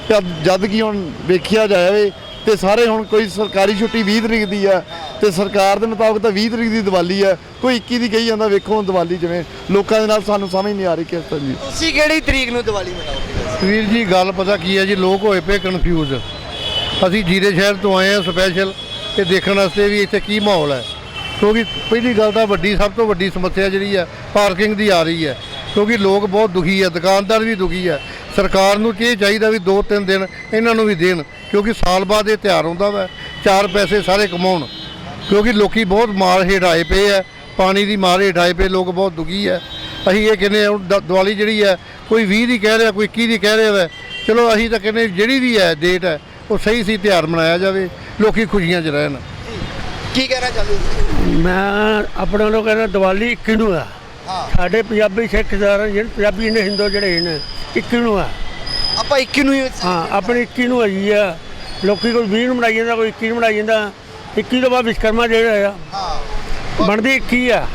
ਤੇ ਜਦ ਕਿ ਹੁਣ ਵੇਖਿਆ ਜਾਵੇ ਤੇ ਸਾਰੇ ਹੁਣ ਕੋਈ ਸਰਕਾਰੀ ਛੁੱਟੀ 20 ਤਰੀਕ ਦੀ ਆ ਤੇ ਸਰਕਾਰ ਦੇ ਮੁਤਾਬਕ ਤਾਂ 20 ਤਰੀਕ ਦੀ ਦੀਵਾਲੀ ਆ। ਕੋਈ 21 ਦੀ ਕਹੀ ਜਾਂਦਾ ਵੇਖੋ ਹੁਣ ਦੀਵਾਲੀ ਜਿਵੇਂ ਲੋਕਾਂ ਦੇ ਨਾਲ ਸਾਨੂੰ ਸਮਝ ਨਹੀਂ ਆ ਰਹੀ ਕਿਸ ਤਰ੍ਹਾਂ ਦੀ। ਤੁਸੀਂ ਕਿਹੜੀ ਤਰੀਕ ਨੂੰ ਦੀਵਾਲੀ ਮਨਾਓਗੇ? ਵੀਰ ਜੀ ਗੱਲ ਪਤਾ ਕੀ ਹੈ ਜੀ ਲੋਕ ਹੋਏ ਪਏ ਕਨਫਿਊਜ਼ ਅਸੀਂ ਜੀਰੇ ਸ਼ਹਿਰ ਤੋਂ ਆਏ ਹਾਂ ਸਪੈਸ਼ਲ ਇਹ ਦੇਖਣ ਵਾਸਤੇ ਵੀ ਇੱਥੇ ਕੀ ਮਾਹੌਲ ਹੈ। ਕਿਉਂਕਿ ਪਹਿਲੀ ਗੱਲ ਤਾਂ ਵੱਡੀ ਸਭ ਤੋਂ ਵੱਡੀ ਸਮੱਸਿਆ ਜਿਹੜੀ ਹੈ ਪਾਰਕਿੰਗ ਦੀ ਆ ਰਹੀ ਹੈ। ਕਿਉਂਕਿ ਲੋਕ ਬਹੁਤ ਦੁਖੀ ਹੈ ਦੁਕਾਨਦਾਰ ਵੀ ਦੁਖੀ ਹੈ। ਸਰਕਾਰ ਨੂੰ ਕੀ ਚਾਹੀਦਾ ਵੀ 2-3 ਦਿਨ ਇਹਨਾਂ ਨੂੰ ਵੀ ਦੇਣ। ਕਿਉਂਕਿ ਸਾਲ ਬਾਅਦ ਇਹ ਤਿਉਹਾਰ ਹੁੰਦਾ ਵਾ ਚਾਰ ਪੈਸੇ ਸਾਰੇ ਕਮਾਉਣ। ਕਿਉਂਕਿ ਲੋਕੀ ਬਹੁਤ ਮਾਰ ਹੇਠ ਆਏ ਪਏ ਹੈ ਪਾਣੀ ਦੀ ਮਾਰ ਹੇਠ ਆਏ ਪਏ ਲੋਕ ਬਹੁਤ ਦੁਖੀ ਹੈ ਅਸੀਂ ਇਹ ਕਹਿੰਦੇ ਹਾਂ ਹੁਣ ਦ- ਦੀਵਾਲੀ ਜਿਹੜੀ ਹੈ ਕੋਈ 20 ਦੀ ਕਹਿ ਰਿਹਾ ਕੋਈ 21 ਦੀ ਕਹਿ ਰਿਹਾ ਵਾ ਚਲੋ ਅਸੀਂ ਤਾਂ ਕਹਿੰਦੇ ਜਿਹੜੀ ਵੀ ਹੈ ਡੇਟ ਹੈ ਉਹ ਸਹੀ ਸੀ ਤਿਉਹਾਰ ਮਨਾਇਆ ਜਾਵੇ ਲੋਕੀ ਖੁਸ਼ੀਆਂ 'ਚ ਰਹਿਣ। ਕੀ ਕਹਿਣਾ ਚਾਹੁੰਦੇ ਮੈਂ ਆਪਣੇ ਨੂੰ ਕਹਿੰਦਾ ਦੀਵਾਲੀ 21 ਨੂੰ ਆ। ਹਾਂ। ਸਾਡੇ ਪੰਜਾਬੀ ਸਿੱਖ ਸਾਰੇ ਜਿਹੜੇ ਪੰਜਾਬੀ ਨੇ ਹਿੰਦੂ ਜਿਹੜੇ ਨੇ 21 ਨੂੰ ਆ। ਆਪਾਂ 21 ਨੂੰ ਹੀ ਹਾਂ ਆਪਣੀ 21 ਨੂੰ ਹੈਗੀ ਆ। ਲੋਕੀ ਕੋਈ 20 ਨੂੰ ਮਨਾਈ ਜਾਂਦਾ ਕੋਈ 21 ਨੂੰ ਮਨਾਈ ਜਾਂਦਾ। 21 ਤੋਂ ਬਾਅਦ ਵਿਸ਼ਕਰਮਾ ਜਿਹੜਾ ਆ ਹਾਂ। ਬਣਦੀ 21 ਆ।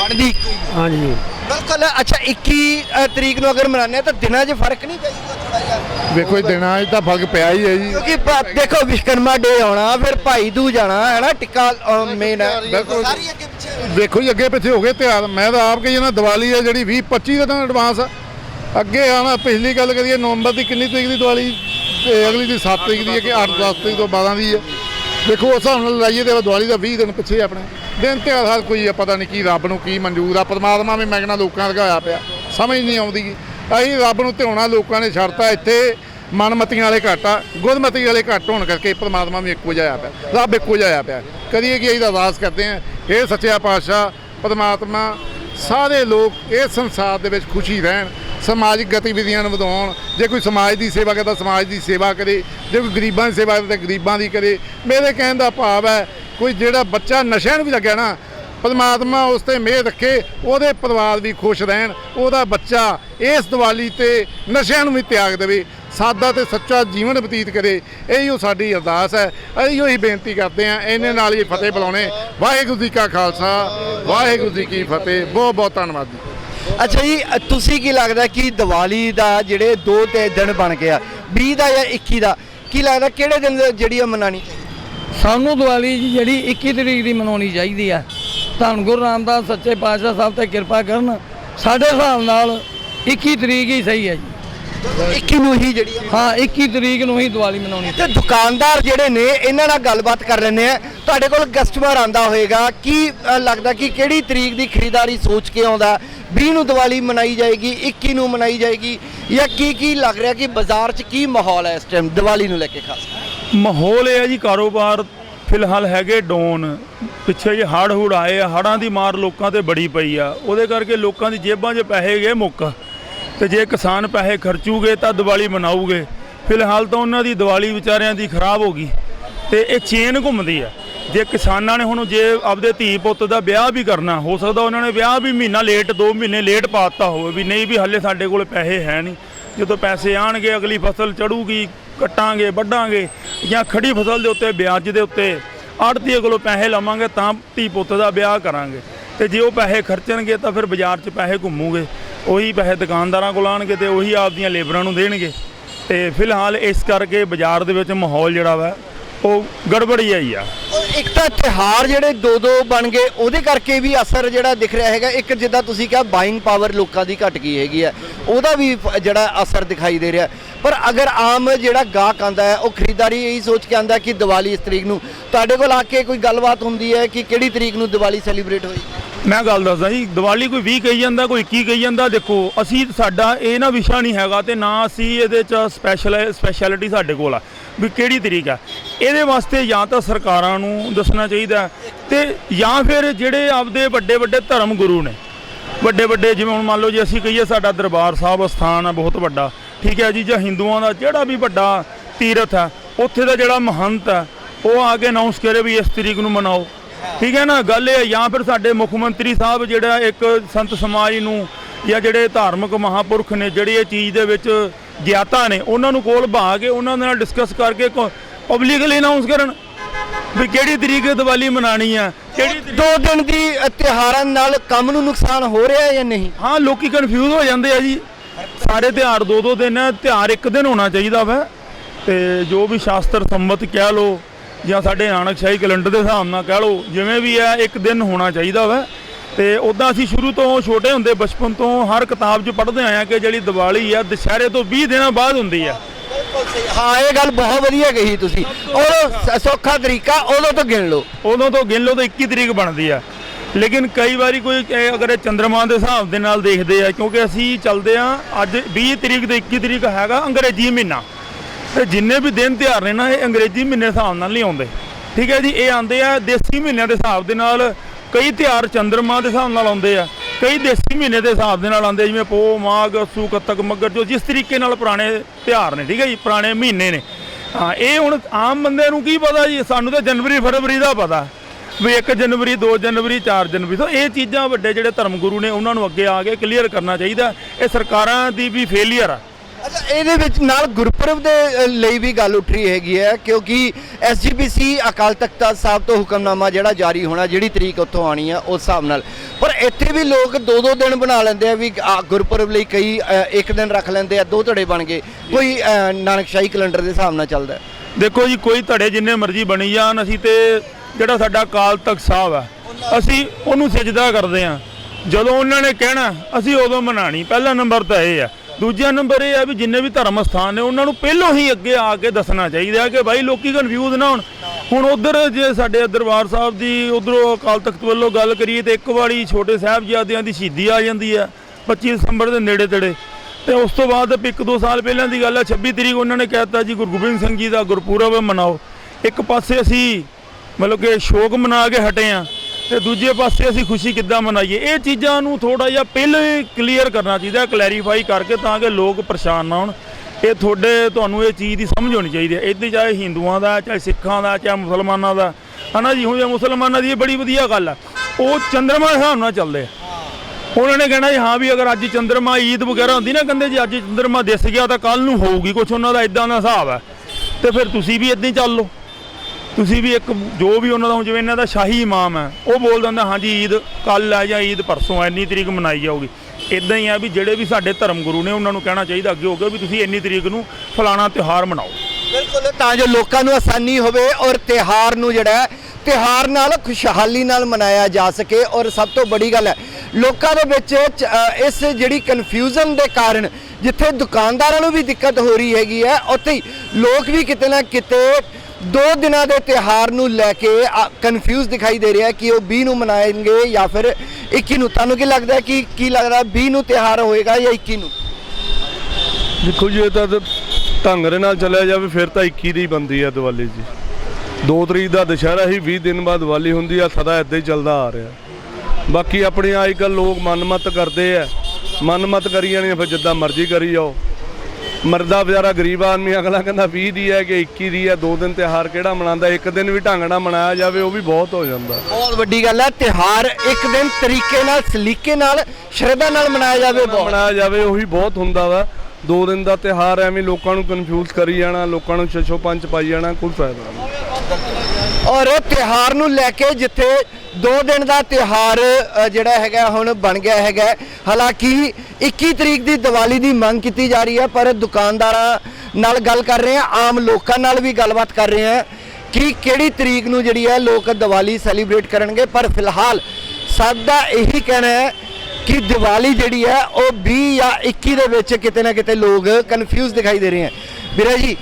ਬਣਦੀ 21 ਹਾਂਜੀ। ਬਿਲਕੁਲ ਅੱਛਾ 21 ਅ, ਤਰੀਕ ਨੂੰ ਅਗਰ ਮਨਾਉਂਦੇ ਤਾਂ ਦਿਨਾਂ 'ਚ ਫ਼ਰਕ ਨਹੀਂ ਪੈਂਦਾ ਥੋੜਾ ਜਿਹਾ? ਵੇਖੋ ਇਹ ਦਿਨਾਂ 'ਚ ਤਾਂ ਫ਼ਰਕ ਪਿਆ ਹੀ ਹੈ ਜੀ। ਕਿਉਂਕਿ ਦੇਖੋ ਵਿਸ਼ਕਰਮਾ ਡੇ ਆਉਣਾ ਫਿਰ ਭਾਈ ਦੂ ਜਾਣਾ ਹੈ ਨਾ? ਟਿੱਕਾ ਮੇਨ ਹੈ। ਬਿਲਕੁਲ। ਸਾਰੀ ਅੱਗੇ ਪਿੱਛੇ। ਵੇਖੋ ਜੀ ਅੱਗੇ ਪਿੱਛੇ ਹੋ ਗਏ ਤਿਉਹਾਰ ਮੈਂ ਤਾਂ ਆਪ ਕਹੀ ਜਾਂਦਾ ਦੀਵਾਲੀ ਹੈ ਜਿਹੜੀ 20 25 ਦਿਨ ਐਡਵਾਂਸ ਆ। ਅੱਗੇ ਆਣਾ ਪਿਛਲੀ ਗੱਲ ਕਰੀਏ, ਨਵੰਬਰ ਦੀ ਕਿੰਨੀ ਤਰੀਕ ਦੀ ਦੀਵਾਲੀ? ਤੇ ਅਗਲੀ ਦੀ 7 ਤਰੀਕ ਦੀ ਹੈ ਕਿ 8 10 ਤਰੀਕ ਤੋਂ 12 ਦੀ ਹੈ? ਦੇਖੋ, ਉਸ ਹਿਸਾਬ ਨਾਲ ਲਾਈਏ ਤੇ ਦੀਵਾਲੀ ਦਾ 20 ਦਿਨ ਪਿੱਛੇ ਆਪਣੇ। ਦਿਨ ਤਿਉਹਾਰ ਹਰ ਕੋਈ, ਪਤਾ ਨਹੀਂ ਕੀ ਰੱਬ ਨੂੰ ਕੀ ਮਨਜ਼ੂਰ ਆ, ਪਰਮਾਤਮਾ ਵੀ ਮੈਂ ਕਹਿੰਦਾ ਲੋਕਾਂ ਦਾ ਹੋਇਆ ਪਿਆ। ਸਮਝ ਨਹੀਂ ਆਉਂਦੀ। ਅਸੀਂ ਰੱਬ ਨੂੰ ਧਿਆਉਣਾ, ਲੋਕਾਂ ਨੇ ਛੱਡਤਾ ਇੱਥੇ, ਮਨਮਤੀਆਂ ਵਾਲੇ ਘੱਟ ਆ, ਗੁਰਮਤੀ ਵਾਲੇ ਘੱਟ ਹੋਣ ਕਰਕੇ ਪਰਮਾਤਮਾ ਵੀ ਇੱਕੋ ਜਿਹਾ ਹੋਇਆ ਪਿਆ, ਰੱਬ ਇੱਕੋ ਜਿਹਾ ਹੋਇਆ ਪਿਆ। ਕਰੀਏ ਕਿ ਅਸੀਂ ਤਾਂ ਅਰਦਾਸ ਕਰਦੇ ਹਾਂ ਇਹ ਸੱਚਿਆ ਪਾਤਸ਼ਾਹ, ਪਰਮਾਤਮਾ, ਸਾਰੇ ਲੋਕ ਇਸ ਸੰਸਾਰ ਦੇ ਵਿੱਚ ਖੁਸ਼ੀ ਰਹਿਣ ਸਮਾਜਿਕ ਗਤੀਵਿਧੀਆਂ ਨੂੰ ਵਧਾਉਣ, ਜੇ ਕੋਈ ਸਮਾਜ ਦੀ ਸੇਵਾ ਕਰਦਾ ਸਮਾਜ ਦੀ ਸੇਵਾ ਕਰੇ, ਜੇ ਕੋਈ ਗਰੀਬਾਂ ਦੀ ਸੇਵਾ ਕਰਦਾ ਗਰੀਬਾਂ ਦੀ ਕਰੇ। ਮੇਰੇ ਕਹਿਣ ਦਾ ਭਾਵ ਹੈ, ਕੋਈ ਜਿਹੜਾ ਬੱਚਾ ਨਸ਼ਿਆਂ ਨੂੰ ਵੀ ਲੱਗਿਆ ਨਾ, ਪਰਮਾਤਮਾ ਉਸ ਤੇ ਮਿਹਰ ਰੱਖੇ, ਉਹਦੇ ਪਰਿਵਾਰ ਵੀ ਖੁਸ਼ ਰਹਿਣ, ਉਹਦਾ ਬੱਚਾ ਇਸ ਦੀਵਾਲੀ ਤੇ ਨਸ਼ਿਆਂ ਨੂੰ ਵੀ ਤਿਆਗ ਦੇਵੇ, ਸਾਦਾ ਤੇ ਸੱਚਾ ਜੀਵਨ ਬਤੀਤ ਕਰੇ, ਇਹੀ ਉਹ ਸਾਡੀ ਅਰਦਾਸ ਹੈ। ਇਹੀ ਹੀ ਬੇਨਤੀ ਕਰਦੇ ਹਾਂ, ਇਹਨੇ ਨਾਲ ਹੀ ਫਤਿਹ ਬੁਲਾਉਣੇ। ਵਾਹਿਗੁਰੂ ਜੀ ਕਾ ਖਾਲਸਾ, ਵਾਹਿਗੁਰੂ ਜੀ ਕੀ ਫਤਿਹ। ਬਹੁਤ ਬਹੁਤ ਧੰਨਵਾਦ ਜੀ। ਅੱਛਾ ਜੀ ਅ, ਤੁਸੀਂ ਕੀ ਲੱਗਦਾ ਕਿ ਦੀਵਾਲੀ ਦਾ ਜਿਹੜੇ ਦੋ ਤੇ ਦਿਨ ਬਣ ਗਿਆ 20 ਦਾ ਜਾਂ 21 ਦਾ ਕੀ ਲੱਗਦਾ ਕਿਹੜੇ ਦਿਨ ਜਿਹੜੀ ਆ ਮਨਾਣੀ ਸਾਨੂੰ ਦੀਵਾਲੀ ਜੀ ਜਿਹੜੀ 21 ਤਰੀਕ ਦੀ ਮਨਾਉਣੀ ਚਾਹੀਦੀ ਆ। ਧੰਨ ਗੁਰੂ ਰਾਮਦਾਸ ਸੱਚੇ ਪਾਤਸ਼ਾਹ ਸਾਹਿਬ ਤੇ ਕਿਰਪਾ ਕਰਨ ਸਾਡੇ ਹਿਸਾਬ ਨਾਲ 21 ਤਰੀਕ ਹੀ ਸਹੀ ਹੈ ਜੀ। 21 ਨੂੰ ਹੀ ਜਿਹੜੀ ਆ। ਹਾਂ 21 ਤਰੀਕ ਨੂੰ ਹੀ ਦੀਵਾਲੀ ਮਨਾਉਣੀ ਤੇ ਦੁਕਾਨਦਾਰ ਜਿਹੜੇ ਨੇ ਇਹਨਾਂ ਨਾਲ ਗੱਲਬਾਤ ਕਰ ਲੈਂਦੇ ਆ। ਤੁਹਾਡੇ ਕੋਲ ਕਸਟਮਰ ਆਂਦਾ ਹੋਏਗਾ ਕੀ ਅ, ਲੱਗਦਾ ਕਿ ਕਿਹੜੀ ਤਰੀਕ ਦੀ ਖਰੀਦਦਾਰੀ ਸੋਚ ਕੇ ਆਉਂਦਾ? 20 ਨੂੰ ਦੀਵਾਲੀ ਮਨਾਈ ਜਾਏਗੀ 21 ਨੂੰ ਮਨਾਈ ਜਾਏਗੀ, ਜਾਂ ਕੀ ਕੀ ਲੱਗ ਰਿਹਾ ਕਿ ਬਾਜ਼ਾਰ 'ਚ ਕੀ ਮਾਹੌਲ ਹੈ ਇਸ ਟਾਈਮ ਦੀਵਾਲੀ ਨੂੰ ਲੈ ਕੇ ਖਾਸ? ਮਾਹੌਲ ਇਹ ਹੈ ਜੀ ਕਾਰੋਬਾਰ ਫਿਲਹਾਲ ਹੈਗੇ ਡਾਊਨ ਪਿੱਛੇ ਜੇ ਹੜ੍ਹ ਹੁੜ ਆਏ ਆ, ਹੜ੍ਹਾਂ ਦੀ ਮਾਰ ਲੋਕਾਂ ਤੇ ਬੜੀ ਪਈ ਆ। ਉਹਦੇ ਕਰਕੇ ਲੋਕਾਂ ਦੀ ਜੇਬਾਂ 'ਚ ਪੈਸੇ ਗਏ ਮੁੱਕ। ਤੇ ਜੇ ਕਿਸਾਨ ਪੈਸੇ ਖਰਚੂਗੇ ਤਾਂ ਦੀਵਾਲੀ ਮਨਾਊਗੇ। ਫਿਲਹਾਲ ਤਾਂ ਉਹਨਾਂ ਦੀ ਦੀਵਾਲੀ ਵਿਚਾਰਿਆਂ ਦੀ ਖਰਾਬ ਹੋ ਗਈ। ਤੇ ਇਹ ਚੇਨ ਘੁੰਮਦੀ ਆ। ਜੇ ਕਿਸਾਨਾਂ ਨੇ ਹੁਣ ਜੇ ਆਪਦੇ ਧੀ ਪੁੱਤ ਦਾ ਵਿਆਹ ਵੀ ਕਰਨਾ, ਹੋ ਸਕਦਾ ਉਹਨਾਂ ਨੇ ਵਿਆਹ ਵੀ ਮਹੀਨਾ ਲੇਟ 2 ਮਹੀਨੇ ਲੇਟ ਪਾਤਾ ਹੋਵੇ ਵੀ ਨਹੀਂ ਵੀ ਹੱਲੇ ਸਾਡੇ ਕੋਲ ਪੈਸੇ ਹੈ ਨਹੀਂ। ਜਦੋਂ ਪੈਸੇ ਆਣਗੇ, ਅਗਲੀ ਫਸਲ ਚੜੂਗੀ, ਕੱਟਾਂਗੇ, ਵੱਢਾਂਗੇ ਜਾਂ ਖੜੀ ਫਸਲ ਦੇ ਉੱਤੇ, ਵਿਆਜ ਦੇ ਉੱਤੇ ਆੜਤੀਏ ਕੋਲੋਂ ਪੈਸੇ ਲਵਾਂਗੇ ਤਾਂ ਧੀ ਪੁੱਤ ਦਾ ਵਿਆਹ ਕਰਾਂਗੇ। ਤੇ ਜੇ ਉਹ ਪੈਸੇ ਖਰਚਣਗੇ ਤਾਂ ਫਿਰ ਬਾਜ਼ਾਰ 'ਚ ਪੈਸੇ ਘੁੰਮੂਗੇ। ਉਹੀ ਪੈਸੇ ਦੁਕਾਨਦਾਰਾਂ ਕੋਲ ਆਣਗੇ ਤੇ ਉਹੀ ਆਪਦੀਆਂ ਲੇਬਰਾਂ ਨੂੰ ਦੇਣਗੇ। ਤੇ ਫਿਲਹਾਲ ਇਸ ਕਰਕੇ ਬਾਜ਼ਾਰ ਦੇ ਵਿੱਚ ਮਾਹੌਲ ਜਿਹੜਾ ਵਾ ਉਹ ਗੜਬੜੀ ਆਈ ਆ। ਇੱਕ ਤਾਂ ਤਿਹਾਰ ਜਿਹੜੇ ਦੋ ਦੋ ਬਣ ਗਏ ਉਹਦੇ ਕਰਕੇ ਵੀ ਅਸਰ ਜਿਹੜਾ ਦਿਖ ਰਿਹਾ ਹੈਗਾ। ਇੱਕ ਜਿੱਦਾਂ ਤੁਸੀਂ ਕਿਹਾ ਬਾਇੰਗ ਪਾਵਰ ਲੋਕਾਂ ਦੀ ਘਟ ਗਈ ਹੈਗੀ ਹੈ ਉਹਦਾ ਵੀ ਜਿਹੜਾ ਅਸਰ ਦਿਖਾਈ ਦੇ ਰਿਹਾ। ਪਰ ਅਗਰ ਆਮ ਜਿਹੜਾ ਗਾਹਕ ਆਂਦਾ ਹੈ ਉਹ ਖਰੀਦਦਾਰੀ ਇਹੀ ਸੋਚ ਕੇ ਆਂਦਾ ਕਿ ਦੀਵਾਲੀ ਇਸ ਤਰੀਕ ਨੂੰ ਤੁਹਾਡੇ ਕੋਲ ਆ ਕੇ ਕੋਈ ਗੱਲਬਾਤ ਹੁੰਦੀ ਹੈ ਕਿ ਕਿਹੜੀ ਤਰੀਕ ਨੂੰ ਦੀਵਾਲੀ ਸੈਲੀਬ੍ਰੇਟ ਹੋਈ? ਮੈਂ ਗੱਲ ਦੱਸਦਾ ਜੀ ਦੀਵਾਲੀ ਕੋਈ 20 ਕਹੀ ਜਾਂਦਾ ਕੋਈ 21 ਕਹੀ ਜਾਂਦਾ। ਦੇਖੋ ਅਸੀਂ ਸਾਡਾ ਇਹ ਨਾ ਵਿਸ਼ਾ ਨਹੀਂ ਹੈਗਾ ਤੇ ਨਾ ਅਸੀਂ ਇਹਦੇ ਚ ਸਪੈਸ਼ਲ ਸਪੈਸ਼ਲਿਟੀ ਸਾਡੇ ਕੋਲ ਆ। ਵੀ ਕਿਹੜੀ ਤਰੀਕ ਆ। ਇਹਦੇ ਵਾਸਤੇ ਜਾਂ ਤਾਂ ਸਰਕਾਰਾਂ ਨੂੰ ਦੱਸਣਾ ਚਾਹੀਦਾ ਤੇ ਜਾਂ ਫਿਰ ਜਿਹੜੇ ਆਪਦੇ ਵੱਡੇ ਵੱਡੇ ਧਰਮ ਗੁਰੂ ਨੇ ਵੱਡੇ ਵੱਡੇ ਜਿਵੇਂ ਹੁਣ ਮੰਨ ਲਓ ਜੇ ਅਸੀਂ ਕਹੀਏ ਸਾਡਾ ਦਰਬਾਰ ਸਾਹਿਬ ਸਥਾਨ ਆ ਬਹੁਤ ਵੱਡਾ ਠੀਕ ਹੈ ਜੀ ਜਾਂ ਹਿੰਦੂਆਂ ਦਾ ਜਿਹੜਾ ਵੀ ਵੱਡਾ ਤੀਰਥ ਆ ਉੱਥੇ ਦਾ ਜਿਹੜਾ ਮਹੰਤ ਆ ਉਹ ਆ ਕੇ ਅਨਾਉਂਸ ਕਰੇ ਵੀ ਇਸ ਤਰੀਕ ਨੂੰ ਮਨਾਓ। ਠੀਕ ਹੈ ਨਾ ਗੱਲ ਇਹ ਹੈ, ਜਾਂ ਫਿਰ ਸਾਡੇ ਮੁੱਖ ਮੰਤਰੀ ਸਾਹਿਬ ਜਿਹੜਾ ਇੱਕ ਸੰਤ ਸਮਾਜ ਨੂੰ ਜਾਂ ਜਿਹੜੇ ਧਾਰਮਿਕ ਮਹਾਪੁਰਖ ਨੇ ਜਿਹੜੀ ਇਹ ਚੀਜ਼ ਦੇ ਵਿੱਚ ਗਿਆਤਾ ਨੇ ਉਹਨਾਂ ਨੂੰ ਕੋਲ ਬਹਾ ਕੇ ਉਹਨਾਂ ਨਾਲ ਡਿਸਕਸ ਕਰਕੇ ਪਬਲਿਕਲੀ ਅਨਾਉਂਸ ਕਰਨ ਵੀ ਕਿਹੜੀ ਤਰੀਕ ਦੀਵਾਲੀ ਮਨਾਣੀ ਆ ਕਿਹੜੀ ਦੋ ਦਿਨ ਦੀ ਅ, ਤਿਉਹਾਰਾਂ ਨਾਲ ਕੰਮ ਨੂੰ ਨੁਕਸਾਨ ਹੋ ਰਿਹਾ ਹੈ ਜਾਂ ਨਹੀਂ? ਹਾਂ ਲੋਕੀ ਕਨਫਿਊਜ਼ ਹੋ ਜਾਂਦੇ ਆ ਜੀ। ਸਾਰੇ ਤਿਉਹਾਰ ਦੋ ਦੋ ਦਿਨ ਹੈ ਤਿਉਹਾਰ ਇੱਕ ਦਿਨ ਹੋਣਾ ਚਾਹੀਦਾ ਵਾ। ਤੇ ਜੋ ਵੀ ਸ਼ਾਸਤਰ ਸੰਮਤ ਕਹਿ ਲੋ ਜਾਂ ਸਾਡੇ ਨਾਨਕਸ਼ਾਹੀ ਕੈਲੰਡਰ ਦੇ ਹਿਸਾਬ ਨਾਲ ਕਹਿ ਲੋ ਜਿਵੇਂ ਵੀ ਹੈ ਇੱਕ ਦਿਨ ਹੋਣਾ ਚਾਹੀਦਾ ਵਾ। ਤੇ ਉਦਾਂ ਅਸੀਂ ਸ਼ੁਰੂ ਤੋਂ ਛੋਟੇ ਹੁੰਦੇ ਬਚਪਨ ਤੋਂ ਹਰ ਕਿਤਾਬ 'ਚ ਪੜ੍ਹਦੇ ਆਏ ਆ ਕਿ ਜਿਹੜੀ ਦੀਵਾਲੀ ਆ ਦੁਸ਼ਹਿਰੇ ਤੋਂ 20 ਦਿਨਾਂ ਬਾਅਦ ਹੁੰਦੀ ਆ। ਹਾਂ ਇਹ ਗੱਲ ਬਹੁਤ ਵਧੀਆ ਕਹੀ ਤੁਸੀਂ। ਉਹ ਸ- ਸੌਖਾ ਤਰੀਕਾ ਉਦੋਂ ਤੋਂ ਗਿਣ ਲਓ। ਉਦੋਂ ਤੋਂ ਗਿਣ ਲਓ ਤਾਂ 21 ਤਰੀਕ ਬਣਦੀ ਆ। ਲੇਕਿਨ ਕਈ ਵਾਰੀ ਕੋਈ ਇਹ ਅਗਰ ਇਹ ਚੰਦਰਮਾ ਦੇ ਹਿਸਾਬ ਦੇ ਨਾਲ ਦੇਖਦੇ ਆ ਕਿਉਂਕਿ ਅਸੀਂ ਚੱਲਦੇ ਆ ਅੱਜ 20 ਤਰੀਕ ਤੇ 21 ਤਰੀਕ ਹੈਗਾ ਅੰਗਰੇਜ਼ੀ ਮਹੀਨਾ। ਤੇ ਜਿੰਨੇ ਵੀ ਦਿਨ ਤਿਉਹਾਰ ਨੇ ਨਾ ਇਹ ਅੰਗਰੇਜ਼ੀ ਮਹੀਨੇ ਦੇ ਹਿਸਾਬ ਨਾਲ ਨਹੀਂ ਆਉਂਦੇ। ਠੀਕ ਹੈ ਜੀ ਇਹ ਆਉਂਦੇ ਆ ਦੇਸੀ ਮਹੀਨਿਆਂ ਦੇ ਹਿਸਾਬ ਦੇ ਨਾਲ। ਕਈ ਤਿਉਹਾਰ ਚੰਦਰਮਾ ਦੇ ਹਿਸਾਬ ਨਾਲ ਆਉਂਦੇ ਆ, ਕਈ ਦੇਸੀ ਮਹੀਨੇ ਦੇ ਹਿਸਾਬ ਦੇ ਨਾਲ ਆਉਂਦੇ ਜਿਵੇਂ ਪੋ ਮਾਘ, ਅੱਸੂ, ਕੱਤਕ, ਮੱਗਰ, ਜੋ ਜਿਸ ਤਰੀਕੇ ਨਾਲ ਪੁਰਾਣੇ ਤਿਉਹਾਰ ਨੇ, ਠੀਕ ਹੈ ਜੀ, ਪੁਰਾਣੇ ਮਹੀਨੇ ਨੇ। ਹਾਂ, ਇਹ ਹੁਣ ਆਮ ਬੰਦੇ ਨੂੰ ਕੀ ਪਤਾ ਜੀ, ਸਾਨੂੰ ਤਾਂ ਜਨਵਰੀ, ਫਰਵਰੀ ਦਾ ਪਤਾ। ਵੀ 1 ਜਨਵਰੀ 2 ਜਨਵਰੀ 4 ਜਨਵਰੀ ਤੋਂ ਇਹ ਚੀਜ਼ਾਂ ਵੱਡੇ ਜਿਹੜੇ ਧਰਮ ਗੁਰੂ ਨੇ, ਉਹਨਾਂ ਨੂੰ ਅੱਗੇ ਆ ਕੇ ਕਲੀਅਰ ਕਰਨਾ ਚਾਹੀਦਾ। ਇਹ ਸਰਕਾਰਾਂ ਦੀ ਵੀ ਫੇਲਿਅਰ ਆ। ਇਹਦੇ ਵਿੱਚ ਨਾਲ ਗੁਰਪੁਰਬ ਦੇ ਲਈ ਵੀ ਗੱਲ ਉੱਠ ਰਹੀ ਹੈਗੀ ਹੈ ਕਿਉਂਕਿ ਐਸਜੀਪੀਸੀ ਅਕਾਲ ਤਖਤ ਸਾਹਿਬ ਤੋਂ ਹੁਕਮਨਾਮਾ ਜਿਹੜਾ ਜਾਰੀ ਹੋਣਾ ਜਿਹੜੀ ਤਰੀਕ ਉੱਥੋਂ ਆਣੀ ਆ ਉਸ ਹਿਸਾਬ ਨਾਲ। ਪਰ ਇੱਥੇ ਵੀ ਲੋਕ ਦੋ ਦੋ ਦਿਨ ਬਣਾ ਲੈਂਦੇ ਆ ਵੀ ਗੁਰਪੁਰਬ ਲਈ ਕਈ ਇੱਕ ਦਿਨ ਰੱਖ ਲੈਂਦੇ ਆ ਦੋ ਧੜੇ ਬਣ ਗਏ। ਕੋਈ ਅ, ਨਾਨਕਸ਼ਾਹੀ ਕੈਲੰਡਰ ਦੇ ਹਿਸਾਬ ਨਾਲ ਚੱਲਦਾ ਦੇਖੋ ਜੀ ਕੋਈ ਧੜੇ ਜਿੰਨੇ ਮਰਜ਼ੀ ਬਣੀ ਜਾਣ ਅਸੀਂ ਤੇ ਜਿਹੜਾ ਸਾਡਾ ਅਕਾਲ ਤਖਤ ਸਾਹਿਬ ਆ ਅਸੀਂ ਉਹਨੂੰ ਸਜਦਾ ਕਰਦੇ ਆ। ਜਦੋਂ ਉਹਨਾਂ ਨੇ ਕਹਿਣਾ ਅਸੀਂ ਉਦੋਂ ਮਨਾਣੀ ਪਹਿਲਾ ਨੰਬਰ ਤਾਂ ਇਹ ਆ। ਦੂਜਾ ਨੰਬਰ ਇਹ ਆ ਵੀ ਜਿੰਨੇ ਵੀ ਧਰਮ ਸਥਾਨ ਨੇ, ਉਹਨਾਂ ਨੂੰ ਪਹਿਲੋਂ ਹੀ ਅੱਗੇ ਆ ਕੇ ਦੱਸਣਾ ਚਾਹੀਦਾ ਕਿ ਬਾਈ ਲੋਕੀ ਕਨਫਿਊਜ਼ ਨਾ ਹੋਣ। ਹੁਣ ਉਧਰ ਜੇ ਸਾਡੇ ਦਰਬਾਰ ਸਾਹਿਬ ਦੀ ਉਧਰੋਂ ਅਕਾਲ ਤਖਤ ਵੱਲੋਂ ਗੱਲ ਕਰੀਏ ਤੇ ਇੱਕ ਵਾਰੀ ਛੋਟੇ ਸਾਹਿਬਜ਼ਾਦਿਆਂ ਦੀ ਸ਼ਹੀਦੀ ਆ ਜਾਂਦੀ ਆ 25 ਦਸੰਬਰ ਦੇ ਨੇੜੇ ਤੇੜੇ। ਤੇ ਉਸ ਤੋਂ ਬਾਅਦ ਵੀ ਇੱਕ ਦੋ ਸਾਲ ਪਹਿਲਾਂ ਦੀ ਗੱਲ ਹੈ 26 ਤਰੀਕ ਉਹਨਾਂ ਨੇ ਕਹਿਤਾ ਜੀ, ਗੁਰੂ ਗੋਬਿੰਦ ਸਿੰਘ ਜੀ ਦਾ ਗੁਰਪੁਰਬ ਮਨਾਓ। ਇੱਕ ਪਾਸੇ ਅਸੀਂ ਮਤਲਬ ਕਿ ਸ਼ੋਕ ਮਨਾ ਕੇ ਹਟੇ ਆ ਤੇ ਦੂਜੇ ਪਾਸੇ ਅਸੀਂ ਖੁਸ਼ੀ ਕਿੱਦਾਂ ਮਨਾਈਏ? ਇਹ ਚੀਜ਼ਾਂ ਨੂੰ ਥੋੜਾ ਜਿਹਾ ਪਹਿਲਾਂ ਹੀ ਕਲੀਅਰ ਕਰਨਾ ਚਾਹੀਦਾ ਕਲੈਰੀਫਾਈ ਕਰਕੇ ਤਾਂ ਕਿ ਲੋਕ ਪਰੇਸ਼ਾਨ ਨਾ ਹੋਣ। ਇਹ ਤੁਹਾਡੇ, ਤੁਹਾਨੂੰ ਇਹ ਚੀਜ਼ ਦੀ ਸਮਝ ਹੋਣੀ ਚਾਹੀਦੀ ਹੈ। ਇੱਥੇ ਚਾਹੇ ਹਿੰਦੂਆਂ ਦਾ, ਚਾਹੇ ਸਿੱਖਾਂ ਦਾ, ਚਾਹੇ ਮੁਸਲਮਾਨਾਂ ਦਾ। ਹਨਾ ਜੀ, ਹੁਣ ਜੇ ਮੁਸਲਮਾਨਾਂ ਦੀ ਇਹ ਬੜੀ ਵਧੀਆ ਗੱਲ ਆ। ਉਹ ਚੰਦਰਮਾ ਦੇ ਹਿਸਾਬ ਨਾਲ ਚੱਲਦੇ ਆ। ਉਹਨਾਂ ਨੇ ਕਹਿਣਾ ਜੀ, ਹਾਂ ਵੀ ਅਗਰ ਅੱਜ ਚੰਦਰਮਾ, ਈਦ ਵਗੈਰਾ ਹੁੰਦੀ ਨਾ ਕਹਿੰਦੇ ਜੀ, ਅੱਜ ਚੰਦਰਮਾ ਦਿਸ ਗਿਆ ਤਾਂ ਕੱਲ ਨੂੰ ਹੋਊਗੀ। ਕੁਛ ਉਹਨਾਂ ਦਾ ਇਦਾਂ ਦਾ ਹਿਸਾਬ ਹੈ ਤੇ ਫਿਰ ਤੁਸੀਂ ਵੀ ਇਦਾਂ ਹੀ ਚੱਲ ਲਓ। ਤੁਸੀਂ ਵੀ ਇੱਕ ਜੋ ਵੀ ਉਹਨਾਂ ਦਾ ਹੁਣ ਜਿਵੇਂ ਇਹਨਾਂ ਦਾ ਸ਼ਾਹੀ ਇਮਾਮ ਹੈ, ਉਹ ਬੋਲ ਦਿੰਦਾ, ਹਾਂਜੀ, ਈਦ ਕੱਲ ਹੈ ਜਾਂ ਈਦ ਪਰਸੋਂ ਹੈ, ਇੰਨੀ ਤਰੀਕ ਮਨਾਈ ਜਾਊਗੀ। ਇਦਾਂ ਹੀ ਆ ਵੀ ਜਿਹੜੇ ਵੀ ਸਾਡੇ ਧਰਮ ਗੁਰੂ ਨੇ, ਉਹਨਾਂ ਨੂੰ ਕਹਿਣਾ ਚਾਹੀਦਾ ਅੱਗੇ ਹੋ ਗਿਆ ਵੀ ਤੁਸੀਂ ਇੰਨੀ ਤਰੀਕ ਨੂੰ ਫਲਾਣਾ ਤਿਉਹਾਰ ਮਨਾਓ। ਬਿਲਕੁਲ, ਤਾਂ ਜੋ ਲੋਕਾਂ ਨੂੰ ਆਸਾਨੀ ਹੋਵੇ ਔਰ ਤਿਹਾਰ ਨੂੰ ਜਿਹੜਾ ਹੈ ਤਿਹਾਰ ਨਾਲ ਖੁਸ਼ਹਾਲੀ ਨਾਲ ਮਨਾਇਆ ਜਾ ਸਕੇ। ਔਰ ਸਭ ਤੋਂ ਬੜੀ ਗੱਲ ਹੈ, ਲੋਕਾਂ ਦੇ ਵਿੱਚ ਇਸ ਜਿਹੜੀ ਕਨਫਿਊਜ਼ਨ ਦੇ ਕਾਰਨ ਜਿੱਥੇ ਦੁਕਾਨਦਾਰਾਂ ਨੂੰ ਵੀ ਦਿੱਕਤ ਹੋ ਰਹੀ ਹੈਗੀ ਹੈ, ਉੱਥੇ ਹੀ ਲੋਕ ਵੀ ਕਿਤੇ ਨਾ ਕਿਤੇ ਦੋ ਦਿਨਾਂ ਦੇ ਤਿਹਾਰ ਨੂੰ ਲੈ ਕੇ ਕਨਫਿਊਜ਼ ਦਿਖਾਈ ਦੇ ਰਿਹਾ ਕਿ ਉਹ 20 ਨੂੰ ਮਨਾਏਂਗੇ ਜਾਂ ਫਿਰ 21 ਨੂੰ। ਤੁਹਾਨੂੰ ਕੀ ਲੱਗਦਾ ਹੈ ਕਿ, ਕੀ ਲੱਗਦਾ 20 ਨੂੰ ਤਿਹਾਰ ਹੋਏਗਾ ਜਾਂ 21 ਨੂੰ? ਦੇਖੋ ਜੀ, ਇਹ ਤਾਂ ਢੰਗ ਦੇ ਨਾਲ ਚੱਲਿਆ ਜਾਵੇ, ਫਿਰ ਤਾਂ 21 ਦੀ ਬੰਦੀ ਆ ਦੀਵਾਲੀ ਜੀ। 2 ਤਰੀਕ ਦਾ ਦੁਸ਼ਹਿਰਾ ਹੀ 20 ਦਿਨ ਬਾਅਦ ਦੀਵਾਲੀ ਹੁੰਦੀ ਆ, ਸਦਾ ਇਦਾਂ ਹੀ ਚੱਲਦਾ ਆ ਰਿਹਾ। ਬਾਕੀ ਆਪਣੇ ਅੱਜ ਕੱਲ੍ਹ ਲੋਕ ਮਨਮਤ ਕਰਦੇ ਆ। ਮਨਮਤ ਕਰੀ ਜਾਣੀ ਫਿਰ ਜਿੱਦਾਂ ਮਰਜ਼ੀ ਕਰੀ ਜਾਓ। ਮਰਦਾ ਵਿਚਾਰਾ ਗਰੀਬ ਆਦਮੀ ਅਗਲਾ ਕਹਿੰਦਾ 20 ਦੀ ਹੈ ਕਿ 21 ਦੀ ਹੈ ਦੋ ਦਿਨ ਤਿਉਹਾਰ ਕਿਹੜਾ ਮਨਾਉਂਦਾ ਇੱਕ ਦਿਨ ਵੀ ਢੰਗ ਨਾਲ ਮਨਾਇਆ ਜਾਵੇ ਉਹ ਵੀ ਬਹੁਤ ਹੋ ਜਾਂਦਾ। ਬਹੁਤ ਵੱਡੀ ਗੱਲ ਹੈ ਤਿਹਾਰ ਇੱਕ ਦਿਨ ਤਰੀਕੇ ਨਾਲ ਸਲੀਕੇ ਨਾਲ ਸ਼ਰਧਾ ਨਾਲ ਮਨਾਇਆ ਜਾਵੇ ਬਹੁਤ। ਮਨਾਇਆ ਜਾਵੇ ਉਹੀ ਬਹੁਤ ਹੁੰਦਾ ਵਾ। ਦੋ ਦਿਨ ਦਾ ਤਿਉਹਾਰ ਐਵੇਂ ਲੋਕਾਂ ਨੂੰ ਕਨਫਿਊਜ਼ ਕਰੀ ਜਾਣਾ ਲੋਕਾਂ ਨੂੰ ਛਛੋ ਪੰਜ ਪਾਈ ਜਾਣਾ ਕੋਈ ਫਾਇਦਾ ਨਹੀਂ। ਔਰ ਤਿਹਾਰ ਨੂੰ ਲੈ ਕੇ ਜਿੱਥੇ ਦੋ ਦਿਨ ਦਾ ਤਿਉਹਾਰ ਜਿਹੜਾ ਹੈਗਾ ਹੁਣ ਬਣ ਗਿਆ ਹੈਗਾ। ਹਾਲਾਂਕਿ 21 ਤਰੀਕ ਦੀ ਦੀਵਾਲੀ ਦੀ ਮੰਗ ਕੀਤੀ ਜਾ ਰਹੀ ਹੈ, ਪਰ ਦੁਕਾਨਦਾਰਾਂ ਨਾਲ ਗੱਲ ਕਰ ਰਹੇ ਹਾਂ, ਆਮ ਲੋਕਾਂ ਨਾਲ ਵੀ ਗੱਲਬਾਤ ਕਰ ਰਹੇ ਹਾਂ ਕਿ ਕਿਹੜੀ ਤਰੀਕ ਨੂੰ ਜਿਹੜੀ ਹੈ ਲੋਕ ਦੀਵਾਲੀ ਸੈਲੀਬ੍ਰੇਟ ਕਰਨਗੇ। ਪਰ ਫਿਲਹਾਲ ਸਭ ਦਾ ਇਹੀ ਕਹਿਣਾ ਹੈ ਕਿ ਦੀਵਾਲੀ ਜਿਹੜੀ ਹੈ, ਉਹ 20 ਜਾਂ 21 ਦੇ ਵਿੱਚ ਕਿਤੇ ਨਾ ਕਿਤੇ ਲੋਕ ਕਨਫਿਊਜ਼ ਦਿਖਾਈ ਦੇ ਰਹੇ ਹਨ ਵੀਰੇ ਜੀ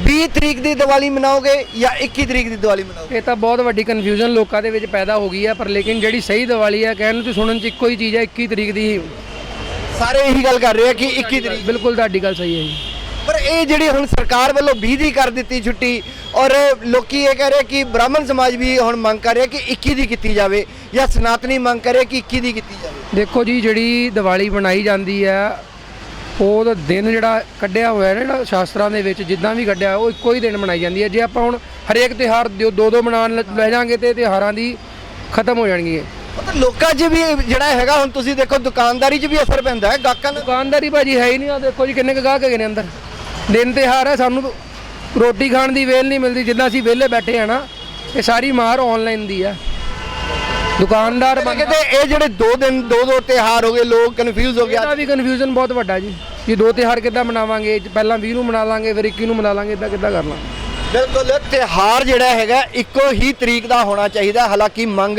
20 ਤਰੀਕ ਦੀ ਦੀਵਾਲੀ ਮਨਾਓਗੇ ਜਾਂ 21 ਤਰੀਕ ਦੀ ਦੀਵਾਲੀ ਮਨਾਓਗੇ? ਇਹ ਤਾਂ ਬਹੁਤ ਵੱਡੀ ਕਨਫਿਊਜ਼ਨ ਲੋਕਾਂ ਦੇ ਵਿੱਚ ਪੈਦਾ ਹੋ ਗਈ ਹੈ ਪਰ ਲੇਕਿਨ ਜਿਹੜੀ ਸਹੀ ਦੀਵਾਲੀ ਹੈ ਕਹਿਣ ਨੂੰ ਤੇ ਸੁਣਨ ਚ ਇੱਕੋ ਹੀ ਚੀਜ਼ ਹੈ 21 ਤਰੀਕ ਦੀ ਹੀ। ਸਾਰੇ ਇਹੀ ਗੱਲ ਕਰ ਰਹੇ ਆ ਕਿ 21 ਤਰੀਕ। ਬਿਲਕੁਲ ਤੁਹਾਡੀ ਗੱਲ ਸਹੀ ਹੈ ਜੀ। ਪਰ ਇਹ ਜਿਹੜੀ ਹੁਣ ਸਰਕਾਰ ਵੱਲੋਂ 20 ਦੀ ਕਰ ਦਿੱਤੀ ਛੁੱਟੀ ਔਰ ਲੋਕੀ ਇਹ ਕਹਿ ਰਹੇ ਕਿ ਬ੍ਰਾਹਮਣ ਸਮਾਜ ਵੀ ਹੁਣ ਮੰਗ ਕਰ ਰਿਹਾ ਕਿ 21 ਦੀ ਕੀਤੀ ਜਾਵੇ ਜਾਂ ਸਨਾਤਨੀ ਮੰਗ ਕਰ ਕਿ 21 ਦੀ ਕੀਤੀ ਜਾਵੇ। ਦੇਖੋ ਜੀ ਜਿਹੜੀ ਦੀਵਾਲੀ ਬਣਾਈ ਜਾਂਦੀ ਹੈ ਉਹ ਦਿਨ ਜਿਹੜਾ ਕੱਢਿਆ ਹੋਇਆ ਜਿਹੜਾ ਸ਼ਾਸਤਰਾਂ ਦੇ ਵਿੱਚ ਜਿੱਦਾਂ ਵੀ ਕੱਢਿਆ ਉਹ ਇੱਕੋ ਹੀ ਦਿਨ ਮਨਾਈ ਜਾਂਦੀ ਹੈ। ਜੇ ਆਪਾਂ ਹੁਣ ਹਰੇਕ ਤਿਉਹਾਰ ਦੋ ਦੋ ਮਨਾਉਣ ਲ- ਜਾਾਂਗੇ ਤੇ ਤਿਉਹਾਰਾਂ ਦੀ ਖਤਮ ਹੋ ਜਾਣਗੀਆਂ। ਤਾਂ ਲੋਕਾਂ 'ਚ ਵੀ ਜਿਹੜਾ ਹੈਗਾ ਹੁਣ ਤੁਸੀਂ ਦੇਖੋ ਦੁਕਾਨਦਾਰੀ 'ਚ ਵੀ ਅਸਰ ਪੈਂਦਾ ਹੈ। ਗਾਹਕਾਂ ਨੂੰ ਦੁਕਾਨਦਾਰੀ ਭਾਜੀ ਹੈ ਹੀ ਨਹੀਂ ਆ ਦੇਖੋ ਜੀ ਕਿੰਨੇ ਕੁ ਗਾਹਕ ਹੈਗੇ ਨੇ ਅੰਦਰ। ਦਿਨ ਤਿਉਹਾਰ ਹੈ ਸਾਨੂੰ ਰੋਟੀ ਖਾਣ ਦੀ ਵੇਲ ਨਹੀਂ ਮਿਲਦੀ ਜਿੱਦਾਂ ਅਸੀਂ ਵਿਹਲੇ ਬੈਠੇ ਆ ਨਾ ਇਹ ਸਾਰੀ ਮਾਰ ਆਨਲਾਈਨ ਦੀ ਆ ਦੁਕਾਨਦਾਰ ਬੰਦਾ ਇਹ ਜਿਹੜੇ ਦੋ ਦਿਨ ਦੋ ਦੋ ਤਿਹਾਰ ਹੋ ਗਏ ਲੋਕ ਕਨਫਿਊਜ਼ ਹੋ ਗਿਆ। ਇਹਦਾ ਵੀ ਕਨਫਿਊਜ਼ਨ ਬਹੁਤ ਵੱਡਾ ਜੀ। ਜੀ ਦੋ ਤਿਉਹਾਰ ਕਿੱਦਾਂ ਮਨਾਵਾਂਗੇ? ਪਹਿਲਾਂ 20 ਨੂੰ ਮਨਾ ਲਾਂਗੇ, ਫਿਰ 21 ਨੂੰ ਮਨਾ ਲਾਂਗੇ ਇਦਾਂ ਕਿੱਦਾਂ ਕਰਨਾ? ਬਿਲਕੁਲ ਤਿਹਾਰ ਜਿਹੜਾ ਹੈਗਾ, ਇੱਕੋ ਹੀ ਤਰੀਕ ਦਾ ਹੋਣਾ ਚਾਹੀਦਾ। ਹਾਲਾਂਕਿ ਮੰਗ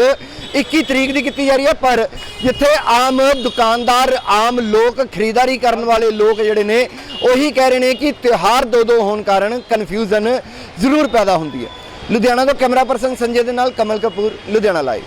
21 ਤਰੀਕ ਦੀ ਕੀਤੀ ਜਾ ਰਹੀ ਹੈ, ਪਰ ਜਿੱਥੇ ਆਮ ਦੁਕਾਨਦਾਰ, ਆਮ ਲੋਕ ਖਰੀਦਦਾਰੀ ਕਰਨ ਵਾਲੇ ਲੋਕ ਜਿਹੜੇ ਨੇ, ਉਹੀ ਕਹਿ ਰਹੇ ਨੇ ਕਿ ਤਿਹਾਰ ਦੋ ਦੋ ਹੋਣ ਕਾਰਨ ਕਨਫਿਊਜ਼ਨ ਜ਼ਰੂਰ ਪੈਦਾ ਹੁੰਦੀ ਹੈ। ਲੁਧਿਆਣਾ ਤੋਂ ਕੈਮਰਾ ਪਰਸਨ ਸੰਜੇ ਦੇ ਨਾਲ ਕਮਲ ਕਪੂਰ, ਲੁਧਿਆਣਾ ਲਾਈਵ